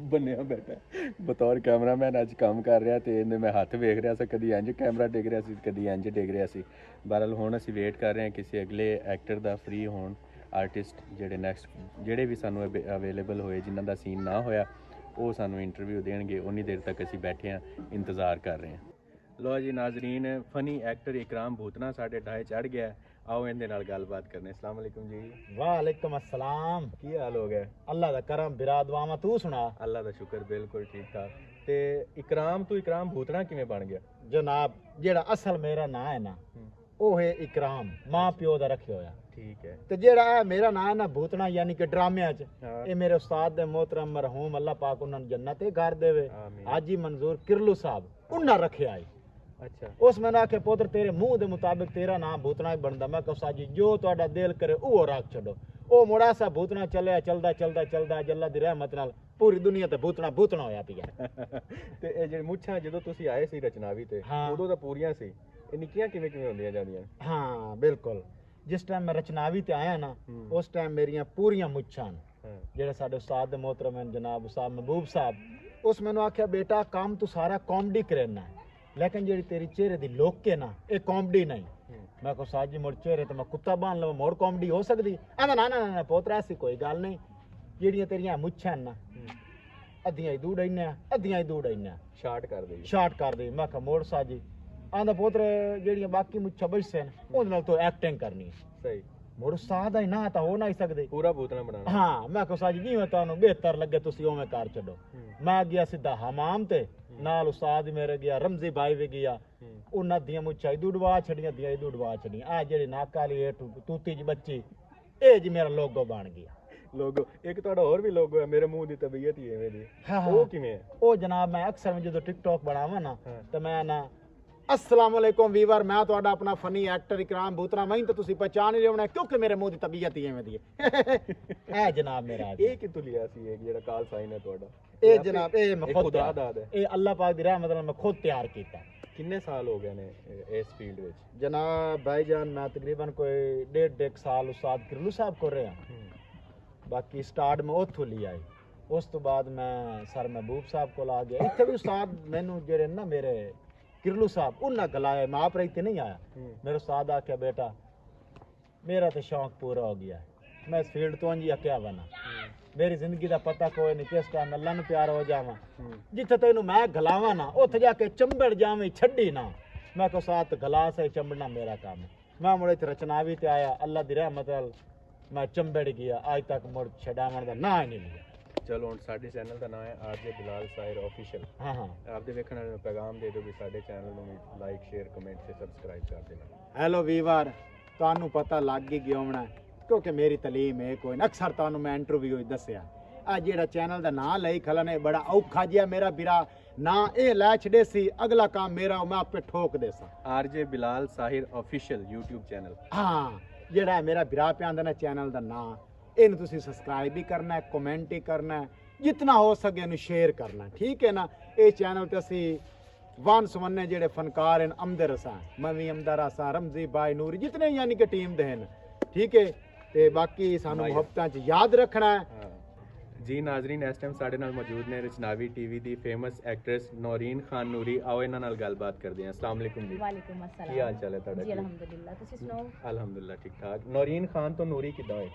A: ਬੰਨਿਆ ਬੈਠਾ। ਬਤੌਰ ਕੈਮਰਾਮੈਨ ਅੱਜ ਕੰਮ ਕਰ ਰਿਹਾ ਤੇ ਇਹਨੇ ਮੈਂ ਹੱਥ ਵੇਖ ਰਿਹਾ ਸੀ, ਕਦੀ ਇੰਜ ਕੈਮਰਾ ਡਿੱਗ ਰਿਹਾ ਸੀ, ਕਦੀ ਇੰਜ ਡਿੱਗ ਰਿਹਾ ਸੀ। ਬਹਰਹਾਲ ਹੁਣ ਅਸੀਂ ਵੇਟ ਕਰ ਰਹੇ ਹਾਂ ਕਿਸੇ ਅਗਲੇ ਐਕਟਰ ਦਾ ਫ੍ਰੀ ਹੋਣ ਆਰਟਿਸਟ ਜਿਹੜੇ ਨੈਕਸਟ ਜਿਹੜੇ ਵੀ ਸਾਨੂੰ ਅਵੇਲੇਬਲ ਹੋਏ, ਜਿਨ੍ਹਾਂ ਦਾ ਸੀਨ ਨਾ ਹੋਇਆ, ਉਹ ਸਾਨੂੰ ਇੰਟਰਵਿਊ ਦੇਣਗੇ। ਉਨੀ ਦੇਰ ਤੱਕ ਅਸੀਂ ਬੈਠੇ ਹਾਂ, ਇੰਤਜ਼ਾਰ ਕਰ ਰਹੇ ਹਾਂ। ਲੋ ਜੀ, ਨਾਜ਼ਰੀਨ ਫਨੀ ਐਕਟਰ ਇਕਰਾਮ ਭੂਤਨਾ ਸਾਡੇ ਢਾਏ ਚੜ ਗਿਆ। ਆਓ ਇਹਦੇ ਨਾਲ ਗੱਲਬਾਤ ਕਰਨੇ। ਅਸਲਾਮ ਅਲੈਕਮ ਜੀ।
E: ਵਾਲੇਕਮ ਅਸਲਾਮ।
A: ਕੀ ਹਾਲ ਹੋ ਗਿਆ?
E: ਅੱਲਾ ਦਾ ਕਰਮ ਬਿਰਾਦਵਾਵਾ ਤੂੰ ਸੁਣਾ?
A: ਅੱਲਾ ਦਾ ਸ਼ੁਕਰ ਬਿਲਕੁਲ ਠੀਕ ਠਾਕ। ਤੇ ਇਕਰਾਮ ਤੂੰ ਇਕਰਾਮ ਭੂਤਣਾ ਕਿਵੇਂ ਬਣ ਗਿਆ?
E: ਜਨਾਬ ਜਿਹੜਾ ਅਸਲ ਮੇਰਾ ਨਾਂ ਹੈ ਨਾ ਉਹ ਹੈ ਇਕਰਾਮ ਮਾਂ ਪਿਓ ਦਾ ਰੱਖਿਆ ਹੋਇਆ।
A: ਠੀਕ ਹੈ।
E: ਤੇ ਜਿਹੜਾ ਮੇਰਾ ਨਾਂ ਹੈ ਨਾ ਭੂਤਣਾ ਯਾਨੀ ਕਿ ਡਰਾਮਿਆਂ 'ਚ ਇਹ ਮੇਰੇ ਉਸਤਾਦ ਦੇ ਮੋਹਤਰਮ ਮਰਹੂਮ ਅੱਲਾ ਪਾਕ ਉਹਨਾਂ ਨੂੰ ਜੰਨਤ ਤੇ ਘਰ ਦੇਵੇ।
A: ਆਮੀਨ।
E: ਹਾਜੀ ਮਨਜ਼ੂਰ ਕਿਰਲੂ ਸਾਹਿਬ ਉਹਨਾਂ ਰੱਖਿਆ ਹੈ
A: ਅੱਛਾ।
E: ਉਸ ਮੈਂ ਆਖਿਆ ਪੁੱਤਰ ਤੇਰੇ ਮੂੰਹ ਦੇ ਮੁਤਾਬਿਕ ਤੇਰਾ ਨਾਮ ਭੂਤਣਾ ਹੀ ਬਣਦਾ। ਮੈਂ ਕਹਾਂ ਸਾਜੀ ਜੋ ਤੁਹਾਡਾ ਦਿਲ ਕਰੇ ਉਹ ਰੱਖ ਛੱਡੋ। ਉਹ ਮੁੜਾ ਸਾ ਭੂਤਣਾ ਚੱਲਿਆ ਚਲਦਾ ਚਲਦਾ ਚਲਦਾ ਜੱਲਾ ਦੀ ਰਹਿਮਤ ਨਾਲ ਪੂਰੀ ਦੁਨੀਆ ਤੇ ਭੂਤਣਾ ਭੂਤਣਾ ਹੋਇਆ ਪਿਆ।
A: ਤੇ ਇਹ ਜਿਹੜੇ ਮੁੱਛਾਂ ਜਦੋਂ ਤੁਸੀਂ ਆਏ ਸੀ ਰਚਨਾਵੀ ਤੇ
E: ਹਾਂ।
A: ਉਦੋਂ ਤਾਂ ਪੂਰੀਆਂ ਸੀ। ਇਹ ਨਿੱਕੀਆਂ ਕਿਵੇਂ ਕਿਵੇਂ ਹੁੰਦੀਆਂ ਜਾਂਦੀਆਂ?
E: ਹਾਂ ਬਿਲਕੁਲ। ਜਿਸ ਟਾਈਮ ਮੈਂ ਰਚਨਾਵੀ ਤੇ ਆਇਆ ਨਾ
A: ਹੂੰ।
E: ਉਸ ਟਾਈਮ ਮੇਰੀਆਂ ਪੂਰੀਆਂ ਮੁੱਛਾਂ ਨੇ।
A: ਹਾਂ।
E: ਜਿਹੜੇ ਸਾਡੇ ਉਸਤਾਦ ਦੇ ਮੋਹਤਰਮ ਹਨ ਜਨਾਬ ਉਸਤਾਦ ਮਹਿਬੂਬ ਸਾਹਿਬ ਉਸ ਮੈਨੂੰ ਆਖਿਆ ਬੇਟਾ ਕੰਮ ਤੂੰ ਸਾਰਾ ਕਾਮੇਡੀ ਕਰਨਾ। ਹੈ ਲੇਕਿਨ ਜਿਹੜੀ ਤੇਰੀ ਚਿਹਰੇ ਦੀ ਲੋਕ ਕੇ ਨਾ ਇਹ ਕਾਮੇਡੀ ਨਹੀਂ
A: ਹੂੰ।
E: ਮੈਂ ਕੋ ਸਾਜੀ ਮੁੜ ਚਿਹਰੇ ਤੇ ਮੈਂ ਕੁੱਤਾ ਬਾਣ ਲਵਾਂ ਮੋਰ ਕਾਮੇਡੀ ਹੋ ਸਕਦੀ ਆਂਦਾ ਨਾ ਨਾ ਨਾ, ਨਾ ਪੋਤਰਾ ਐਸੀ ਕੋਈ ਗੱਲ ਨਹੀਂ ਜਿਹੜੀਆਂ ਤੇਰੀਆਂ ਮੁੱਛਾਂ ਨੇ ਨਾ ਅੱਧੀਆਂ ਹੀ ਦੂੜ ਆਈਆਂ ਅੱਧੀਆਂ ਹੀ ਦੂੜ ਆਈਆਂ
A: ਸ਼ਾਰਟ ਕਰ ਦੇਈ
E: ਸ਼ਾਰਟ ਕਰ ਦੇ ਮੈਂ ਕਿਹਾ ਮੋੜ ਸਾਜੀ ਆਂਦਾ ਪੁੱਤਰ ਜਿਹੜੀਆਂ ਬਾਕੀ ਮੁੱਛਾਂ ਬਚਸੇ ਨੇ ਉਹਦੇ ਨਾਲ ਤੂੰ ਐਕਟਿੰਗ ਕਰਨੀ
A: ਸਹੀ
E: ਮੋੜ ਉਸਤਾਦ ਦਾ ਹੀ ਨਾ ਤਾਂ ਹੋ ਨਹੀਂ ਸਕਦੇ
A: ਪੂਰਾ ਭੂਤਨਾ ਬਣਾਉਣਾ
E: ਹਾਂ ਮੈਂ ਕਿਹਾ ਸਾਜੀ ਜਿਵੇਂ ਤੁਹਾਨੂੰ ਬਿਹਤਰ ਲੱਗੇ ਤੁਸੀਂ ਉਵੇਂ ਕਰ ਛੱਡੋ। ਮੈਂ ਗਿਆ ਸਿੱਧਾ ਹਮਾਮ ਤੇ ਨਾਲ ਉਸਤਾਦ ਵੀ ਮੇਰੇ ਗਿਆ ਰਮਜ਼ੀ ਭਾਈ ਵੀ ਗਿਆ।
A: ਹੂੰ।
E: ਉਹਨਾਂ ਦੀਆਂ ਮੁੱਛਾਂ ਇਦੂ ਡਵਾ ਛੜੀਆਂ ਦੀਆਂ ਇਦੂ ਡਵਾ ਛੜੀਆਂ ਆ ਜਿਹੜੇ ਨੱਕ ਵਾਲੀ ਇਹ ਟੂ- ਤੂਤੀ ਜੀ ਬੱਚੀ ਇਹ ਜੀ ਮੇਰਾ ਲੋਗੋ ਬਣ ਗਿਆ।
A: ਲੋਗੋ ਇੱਕ ਤੁਹਾਡਾ ਹੋਰ ਵੀ ਲੋਗੋ ਹੈ ਮੇਰੇ ਮੂੰਹ ਦੀ ਤਬੀਅਤ ਹੀ ਐਵੇਂ ਦੀ।
E: ਹਾਂ
A: ਉਹ ਕਿਵੇਂ ਹੈ?
E: ਉਹ ਜਨਾਬ ਮੈਂ ਅਕਸਰ ਮੈਂ ਜਦੋਂ ਟਿਕਟੌਕ ਬਣਾਵਾਂ ਨਾ
A: ਹਾਂ।
E: ਤੇ ਮੈਂ ਨਾ ਅਸਲਾਮ ਅਲੈਕੁਮ ਵੀਵਰ ਮੈਂ ਤੁਹਾਡਾ ਆਪਣਾ ਫਨੀ ਐਕਟਰ ਇਕਰਾਮ ਬੂਤਰਾ ਮੈਂ ਤਾਂ ਤੁਸੀਂ ਪਹਿਚਾਨ ਹੀ ਲਿਆਉਣਾ ਕਿਉਂਕਿ ਮੇਰੇ ਮੂੰਹ ਦੀ ਤਬੀਅਤ ਹੀ ਐਵੇਂ ਦੀ ਹੈ। ਇਹ ਜਨਾਬ ਮੇਰਾ
A: ਇਹ ਕਿੱਥੋਂ ਲਿਆ ਸੀ ਇਹ ਜਿਹੜਾ ਕਾਲ ਸਾਈਨ ਹੈ ਤੁਹਾਡਾ?
E: ਇਹ ਜਨਾਬ ਇਹ ਮੈਂ ਖੁਦ
A: ਖੁਦਾ
E: ਤਿਆਰ-
A: ਦਾਦ ਹੈ
E: ਇਹ ਅੱਲਾਹ ਪਾਕ ਦੀ ਰਹਿਮਤ ਨਾਲ ਮੈਂ ਖੁਦ ਤਿਆਰ ਕੀਤਾ।
A: ਕਿੰਨੇ ਸਾਲ ਹੋ ਗਏ ਨੇ ਇਸ ਫੀਲਡ ਵਿੱਚ?
E: ਜਨਾਬ ਭਾਈਜਾਨ ਮੈਂ ਤਕਰੀਬਨ ਕੋਈ ਡੇਢ ਡੇਢ ਸਾਲ ਉਸਤਾਦ ਕਿਰਲੂ ਸਾਹਿਬ ਕੋਲ ਰਿਹਾ। ਬਾਕੀ ਸਟਾਰਟ ਮੈਂ ਉੱਥੋਂ ਲਈ ਆਈ ਉਸ ਤੋਂ ਬਾਅਦ ਮੈਂ ਸਰ ਮਹਿਬੂਬ ਸਾਹਿਬ ਕੋਲ ਆ ਗਿਆ। ਇੱਥੇ ਵੀ ਉਸਤਾਦ ਮੈਨੂੰ ਜਿਹੜੇ ਨਾ ਮੇਰੇ ਕਿਰਲੂ ਸਾਹਿਬ ਉਹਨਾਂ ਗਲਾਇਆ ਮੈਂ ਆਪ ਰਹੀ ਤੇ ਨਹੀਂ ਆਇਆ। ਮੇਰੇ ਉਸਤਾਦ ਆਖਿਆ ਬੇਟਾ ਮੇਰਾ ਤੇ ਸ਼ੌਂਕ ਪੂਰਾ ਹੋ ਗਿਆ। ਮੈਂ ਇਸ ਫੀਲਡ ਤੋਂ ਜੀ ਕਿਆ ਬਣਾ ਮੇਰੀ ਜ਼ਿੰਦਗੀ ਦਾ ਪਤਾ ਕੋਈ ਨਹੀਂ ਕਿਸ ਟਾਈਮ ਅੱਲਾ ਨੂੰ ਪਿਆਰ ਹੋ ਜਾਵਾਂ। ਜਿੱਥੇ ਤੈਨੂੰ ਮੈਂ ਗਲਾਵਾਂ ਨਾ ਉੱਥੇ ਜਾ ਕੇ ਚੰਬੜ ਜਾਵੇਂ ਛੱਡੀ ਨਾ। ਮੈਂ ਕੋ ਸਾਥ ਗਲਾਸ ਹੈ ਚੰਬੜਨਾ ਮੇਰਾ ਕੰਮ। ਮੈਂ ਮੁੜੇ ਤੇ ਰਚਨਾ ਵੀ ਤੇ ਆਇਆ ਅੱਲਾ ਦੀ ਰਹਿਮਤ ਨਾਲ ਮੈਂ ਚੰਬੜ ਗਿਆ। ਅੱਜ ਤੱਕ ਮੁੜ ਛਡਾਵਣ ਦਾ ਨਾਂ ਹੀ ਨਹੀਂ ਲਿਆ।
A: ਚਲੋ ਹੁਣ ਸਾਡੇ ਚੈਨਲ ਦਾ ਨਾਮ ਹੈ ਆਰਜੇ ਬਿਲਾਲ ਸਾਹਿਰ ਆਫੀਸ਼ੀਅਲ
E: ਹਾਂ ਹਾਂ।
A: ਆਪਦੇ ਵੇਖਣ ਵਾਲਿਆਂ ਨੂੰ ਪੈਗਾਮ ਦੇ ਦਿਓ ਵੀ ਸਾਡੇ ਚੈਨਲ ਨੂੰ ਲਾਈਕ ਸ਼ੇਅਰ ਕਮੈਂਟ ਤੇ ਸਬਸਕ੍ਰਾਈਬ ਕਰ ਦੇਣਾ।
E: ਹੈਲੋ ਵੀਵਾਰ ਤੁਹਾਨੂੰ ਪਤਾ ਲੱਗ ਹੀ ਗਿਆ ਹੋਣਾ। ਕਿਉਂਕਿ ਮੇਰੀ ਤਾਲੀਮ ਹੈ ਕੋਈ ਨਾ ਅਕਸਰ ਤੁਹਾਨੂੰ ਮੈਂ ਇੰਟਰਵਿਊ ਵਿੱਚ ਦੱਸਿਆ। ਆ ਜਿਹੜਾ ਚੈਨਲ ਦਾ ਨਾਂ ਲਈ ਖਲਾ ਨੇ ਬੜਾ ਔਖਾ ਜਿਹਾ ਮੇਰਾ ਵੀਰਾ। ਨਾਂ ਇਹ ਲੈ ਛੜੇ ਸੀ ਅਗਲਾ ਕੰਮ ਮੇਰਾ ਮੈਂ ਆਪੇ ਠੋਕ ਦੇ ਸਾਂ।
A: RJ Bilal Sahir official YouTube channel
E: ਹਾਂ ਜਿਹੜਾ ਹੈ ਮੇਰਾ ਵੀਰਾ ਪਿਆ ਆਂਦਾ ਨਾ ਚੈਨਲ ਦਾ ਨਾਂ ਇਹਨੂੰ ਤੁਸੀਂ ਸਬਸਕ੍ਰਾਈਬ ਵੀ ਕਰਨਾ ਹੈ ਕਮੈਂਟ ਹੀ ਕਰਨਾ ਹੈ ਜਿੰਨਾ ਹੋ ਸਕੇ ਇਹਨੂੰ ਸ਼ੇਅਰ ਕਰਨਾ ਠੀਕ ਹੈ ਨਾ? ਇਹ ਚੈਨਲ ਤੇ ਅਸੀਂ ਵਨ ਸਵੰਨੇ ਜਿਹੜੇ ਫਨਕਾਰ ਹਨ ਅਮਦਰ ਅਸਾਂ ਮੈਂ ਵੀ ਅਮਦਰ ਅਸਾਂ ਰਮਜ਼ੀ ਬਾਈ ਨੂਰੀ ਜਿਤਨੇ ਯਾਨੀ ਕਿ ਟੀਮ ਦੇ ਹਨ ਠੀਕ ਹੈ? ਤੇ ਬਾਕੀ ਸਾਨੂੰ। ਮੁਹੱਬਤਾਂ 'ਚ ਯਾਦ ਰੱਖਣਾ ਹੈ।
A: ਜੀ ਨਾਜ਼ਰੀਨ ਇਸ ਟਾਈਮ ਸਾਡੇ ਨਾਲ ਮੌਜੂਦ ਨੇ ਰਚਨਾਵੀ ਟੀਵੀ ਦੀ ਫੇਮਸ ਐਕਟਰੈਸ ਨੌਰੀਨ ਖਾਨ ਨੂਰੀ। ਆਓ ਇਹਨਾਂ ਨਾਲ ਗੱਲਬਾਤ ਕਰਦੇ ਹਾਂ। ਅਸਲਾਮ ਵਾਲੇਕੁਮ ਜੀ।
F: ਵਾਲੇਕੁਮ ਅਸਲਾਮ।
A: ਕੀ ਹਾਲ ਚਾਲ ਹੈ ਤੁਹਾਡਾ
F: ਜੀ? ਅਲਹਮਦੁਲਿਲਾ ਤੁਸੀਂ ਸੁਣਾਓ?
A: ਅਲਹਮਦੁਲਿਲਾ ਠੀਕ ਠਾਕ। ਨੌਰੀਨ ਖਾਨ ਤੋਂ ਨੂਰੀ ਕਿੱਦਾਂ ਹੋਏ?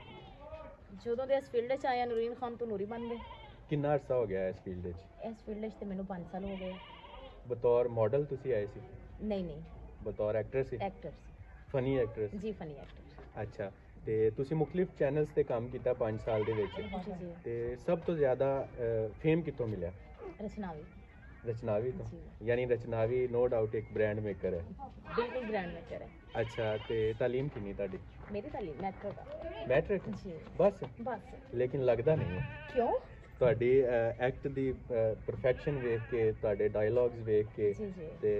F: ਜਦੋਂ ਦੇ ਇਸ ਫੀਲਡ 'ਚ ਆਇਆ ਨੂਰੀਨ ਖਾਨ ਤੋਂ ਨੂਰੀ ਬਣ ਗਏ
A: ਕਿੰਨਾ ਅਰਸਾ ਹੋ ਗਿਆ ਇਸ ਫੀਲਡ ਵਿੱਚ?
F: ਇਸ ਫੀਲਡ 'ਚ ਤੇ ਮੈਨੂੰ 5 ਸਾਲ ਹੋ ਗਏ।
A: ਬਤੌਰ ਮਾਡਲ ਤੁਸੀਂ ਆਏ ਸੀ?
F: ਨਹੀਂ ਨਹੀਂ।
A: ਬਤੌਰ ਐਕਟਰ ਸੀ?
F: ਐਕਟਰਸ
A: ਫਨੀ ਐਕਟਰੈਸ
F: ਜੀ ਫਨੀ ਐਕਟਰ
A: ਅੱਛਾ। ਤੇ ਤੁਸੀਂ ਮੁxtਲਿਫ ਚੈਨਲਸ ਤੇ ਕੰਮ ਕੀਤਾ 5 ਸਾਲ ਦੇ ਵਿੱਚ।
F: ਜੀ
A: ਤੇ ਸਭ ਤੋਂ ਜ਼ਿਆਦਾ ਫੇਮ ਕਿੱਥੋਂ ਮਿਲਿਆ?
F: ਰਚਨਾਵੀ।
A: ਰਚਨਾਵੀ ਤੋਂ?
F: ਜੀ
A: ਯਾਨੀ ਰਚਨਾਵੀ ਨੋ ਡਾਊਟ ਇੱਕ ਬ੍ਰਾਂਡ ਮੇਕਰ ਹੈ।
F: ਬਿਲਕੁਲ ਗ੍ਰੈਂਡ ਮੈਟਰ ਹੈ।
A: ਅੱਛਾ ਤੇ ਤਾਲੀਮ ਕਿੰਨੀ ਤੁਹਾਡੀ?
F: ਮੇਰੀ ਤਾਲੀਮ ਮੈਟਰ ਦਾ
A: ਮੈਟ੍ਰਿਕ
F: ਜੀ।
A: ਬਸ?
F: ਬਸ।
A: ਲੇਕਿਨ ਲੱਗਦਾ ਨਹੀਂ ਹੈ।
F: ਕਿਉਂ?
A: ਤੁਹਾਡੀ ਐਕਟ ਦੀ ਪਰਫੈਕਸ਼ਨ ਵੇਖ ਕੇ ਤੁਹਾਡੇ ਡਾਇਲੌਗਸ ਵੇਖ ਕੇ ਤੇ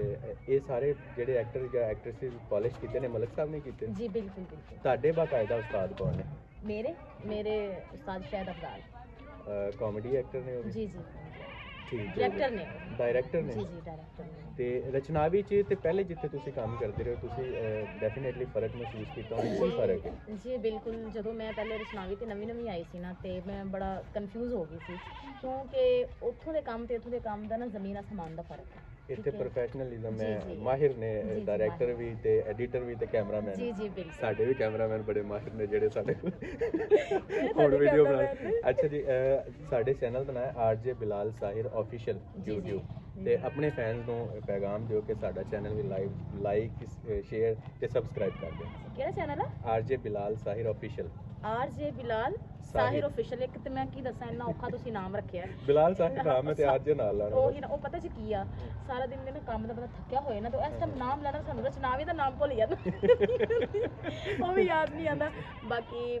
A: ਇਹ ਸਾਰੇ ਜਿਹੜੇ ਐਕਟਰ ਜਾਂ ਐਕਟ੍ਰੈਸਿਸ ਪਾਲਿਸ਼ ਕੀਤੇ ਨੇ ਮਲਕ ਸਾਹਿਬ ਨੇ ਕੀਤੇ?
F: ਜੀ ਬਿਲਕੁਲ ਬਿਲਕੁਲ।
A: ਤੁਹਾਡੇ ਬਾਕਾਇਦਾ ਉਸਤਾਦ ਕੌਣ ਨੇ?
F: ਮੇਰੇ? ਮੇਰੇ ਉਸਤਾਦ ਸ਼ਾਹਿਦ ਅਫਜ਼ਾਲ
A: ਕਾਮੇਡੀ ਐਕਟਰ ਨੇ ਉਹ
F: ਜੀ ਜੀ।
A: ਠੀਕ
F: ਡਾਇਰੈਕਟਰ ਨੇ।
A: ਡਾਇਰੈਕਟਰ ਨੇ?
F: ਜੀ ਜੀ ਡਾਇਰੈਕਟਰ ਨੇ।
A: ਤੇ ਰਚਨਾਵੀ ਚ ਤੇ ਪਹਿਲੇ ਜਿੱਥੇ ਤੁਸੀਂ ਕੰਮ ਕਰਦੇ ਰਹੇ ਹੋ ਤੁਸੀਂ ਡੈਫੀਨਿਟਲੀ ਫ਼ਰਕ ਮਹਿਸੂਸ ਕੀਤਾ ਹੋਣਾ ਕੀ ਫ਼ਰਕ ਹੈ
F: ਜੀ ਬਿਲਕੁਲ। ਜਦੋਂ ਮੈਂ ਪਹਿਲੇ ਰਚਨਾਵੀ ਤੇ ਨਵੀਂ ਨਵੀਂ ਆਈ ਸੀ ਨਾ ਤੇ ਮੈਂ ਬੜਾ ਕਨਫਿਊਜ਼ ਹੋ ਗਈ ਸੀ। ਕਿਉਂਕਿ ਉੱਥੋਂ ਦੇ ਕੰਮ ਤੇ ਇੱਥੋਂ ਦੇ ਕੰਮ ਦਾ ਨਾ ਜ਼ਮੀਨ ਅਸਮਾਨ ਦਾ ਫ਼ਰਕ ਹੈ
A: ਇੱਥੇ
F: ਠੀਕ ਹੈ।
A: ਮਾਹਿਰ ਨੇ ਡਾਇਰੈਕਟਰ। ਵੀ ਤੇ ਐਡੀਟਰ ਵੀ ਤੇ ਕੈਮਰਾਮੈਨ
F: ਜੀ ਜੀ ਬਿਲਕੁਲ
A: ਸਾਡੇ ਵੀ ਕੈਮਰਾਮੈਨ ਬੜੇ ਮਾਹਿਰ ਨੇ ਜਿਹੜੇ ਸਾਡੇ ਹੁਣ ਵੀਡੀਓ ਬਣਾ? ਅੱਛਾ ਜੀ ਸਾਡੇ ਚੈਨਲ ਦਾ ਨਾਮ ਹੈ RJ Bilal
F: Sahir official.
A: YouTube ਤੇ ਆਪਣੇ ਫੈਨਸ ਨੂੰ ਪੈਗਾਮ ਦਿਓ ਕਿ ਸਾਡਾ ਚੈਨਲ ਵੀ ਲਾਈਵ ਲਾਈਕ ਸ਼ੇਅਰ ਤੇ ਸਬਸਕ੍ਰਾਈਬ ਕਰ ਦਿਓ।
F: ਕਿਹੜਾ ਚੈਨਲ ਆ?
A: RJ Bilal Sahir
F: official R J
A: Bilal
F: Sahir. Official ਇੱਕ ਤੇ ਮੈਂ ਕੀ ਦੱਸਾਂ ਇੰਨਾ ਔਖਾ ਤੁਸੀਂ ਨਾਮ ਰੱਖਿਆ।
A: ਬਿਲਾਲ ਸਾਹਿਰ ਨਾਮ ਹੈ ਤੇ ਆਰਜੇ ਨਾਲ ਲਾਣਾ।
F: ਉਹ ਹੀ ਨਾ ਉਹ ਪਤਾ ਜੀ ਕੀ ਆ? ਸਾਰਾ ਦਿਨ ਦੇ ਨਾ ਕੰਮ ਦਾ ਬੰਦਾ ਥੱਕਿਆ ਹੋਏ ਨਾ ਤਾਂ ਇਸ ਟਾਈਮ ਨਾਮ ਲੈਣਾ ਸਾਨੂੰ ਰਚਨਾਵੀ ਦਾ ਨਾਮ ਭੁੱਲ ਜਾਂਦਾ। ਉਹ ਵੀ ਯਾਦ ਨਹੀਂ ਆਉਂਦਾ। ਬਾਕੀ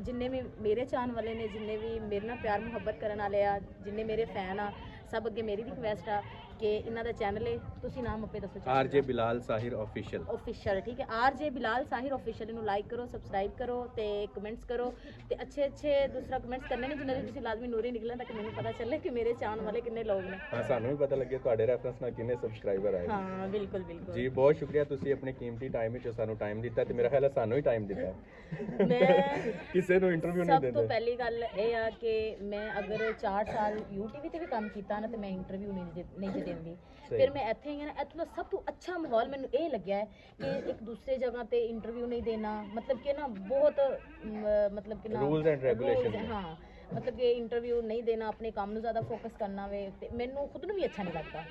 F: ਜਿੰਨੇ ਵੀ ਮੇਰੇ ਚਾਹਣ ਵਾਲੇ ਨੇ ਜਿੰਨੇ ਵੀ ਮੇਰੇ ਨਾਲ ਪਿਆਰ ਮੁਹੱਬਤ ਕਰਨ ਵਾਲੇ ਆ ਜਿੰਨੇ ਮੇਰੇ ਫੈਨ ਆ ਸਭ ਅੱਗੇ ਮੇਰੀ ਰਿਕਵੈਸਟ ਆ। ਕਿ ਇਹਨਾਂ ਦਾ ਚੈਨਲ ਹੈ ਤੁਸੀਂ ਨਾਮ ਆਪੇ ਦੱਸੋ
A: RJ Bilal Sahir official
F: official ਠੀਕ ਹੈ। R J Bilal Sahir official ਨੂੰ ਲਾਈਕ ਕਰੋ ਸਬਸਕ੍ਰਾਈਬ ਕਰੋ ਤੇ ਕਮੈਂਟਸ ਕਰੋ। ਤੇ ਅੱਛੇ ਅੱਛੇ ਦੂਸਰਾ ਕਮੈਂਟਸ ਕਰਨੇ ਨੇ ਜਿਨ੍ਹਾਂ ਦੇ ਤੁਸੀਂ ਲਾਜ਼ਮੀ ਨੂਰੇ ਨਿਕਲਣ ਤਾਂ ਕਿ ਮੈਨੂੰ ਪਤਾ ਚੱਲੇ ਕਿ ਮੇਰੇ ਚਾਹਣ ਵਾਲੇ ਕਿੰਨੇ ਲੋਕ ਨੇ।
A: ਹਾਂ ਸਾਨੂੰ ਵੀ ਪਤਾ ਲੱਗੇ ਤੁਹਾਡੇ ਰੈਫਰੈਂਸ ਨਾਲ ਕਿੰਨੇ ਸਬਸਕ੍ਰਾਈਬਰ ਆਏ
F: ਹਾਂ ਬਿਲਕੁਲ ਬਿਲਕੁਲ।
A: ਜੀ ਬਹੁਤ ਸ਼ੁਕਰੀਆ ਤੁਸੀਂ ਆਪਣੇ ਕੀਮਤੀ ਟਾਈਮ ਵਿੱਚ ਸਾਨੂੰ ਟਾਈਮ ਦਿੱਤਾ ਤੇ ਮੇਰਾ ਖਿਆਲ ਹੈ ਸਾਨੂੰ ਹੀ ਟਾਈਮ ਦਿੱਤਾ।
F: ਮੈਂ
A: ਕਿਸੇ ਨੂੰ ਇੰਟਰਵਿਊ ਨਹੀਂ
F: ਸਭ ਤੋਂ
A: ਦਿੰਦੇ
F: ਪਹਿਲੀ ਗੱਲ ਇਹ ਆ ਕਿ ਮੈਂ ਅਗਰ 4 ਸਾਲ YouTube ਤੇ ਵੀ ਕੰਮ ਕੀਤਾ ਨਾ ਤੇ ਮੈਂ ਇੰਟਰਵਿਊ ਨਹੀਂ ਨਹੀਂ ਜੇ
A: ਸਹੀ।
F: ਫਿਰ ਮੈਂ ਇੱਥੇ ਹੀ ਆ ਨਾ ਇੱਥੋਂ ਦਾ ਸਭ ਤੋਂ ਅੱਛਾ ਮਾਹੌਲ ਮੈਨੂੰ ਇਹ ਲੱਗਿਆ ਹੈ ਕਿ ਇੱਕ ਦੂਸਰੇ ਜਗ੍ਹਾ ਤੇ ਇੰਟਰਵਿਊ ਨਹੀਂ ਦੇਣਾ ਮਤਲਬ ਕਿ ਨਾ ਬਹੁਤ ਮਤਲਬ ਕਿ ਨਾ
A: Rules and regulations
F: rules। ਹਾਂ ਮਤਲਬ ਕਿ ਇੰਟਰਵਿਊ ਨਹੀਂ ਦੇਣਾ ਆਪਣੇ ਕੰਮ ਨੂੰ ਜ਼ਿਆਦਾ ਫੋਕਸ ਕਰਨਾ ਵੇ ਤੇ ਮੈਨੂੰ ਖੁਦ ਨੂੰ ਵੀ ਅੱਛਾ ਨਹੀਂ ਲੱਗਦਾ।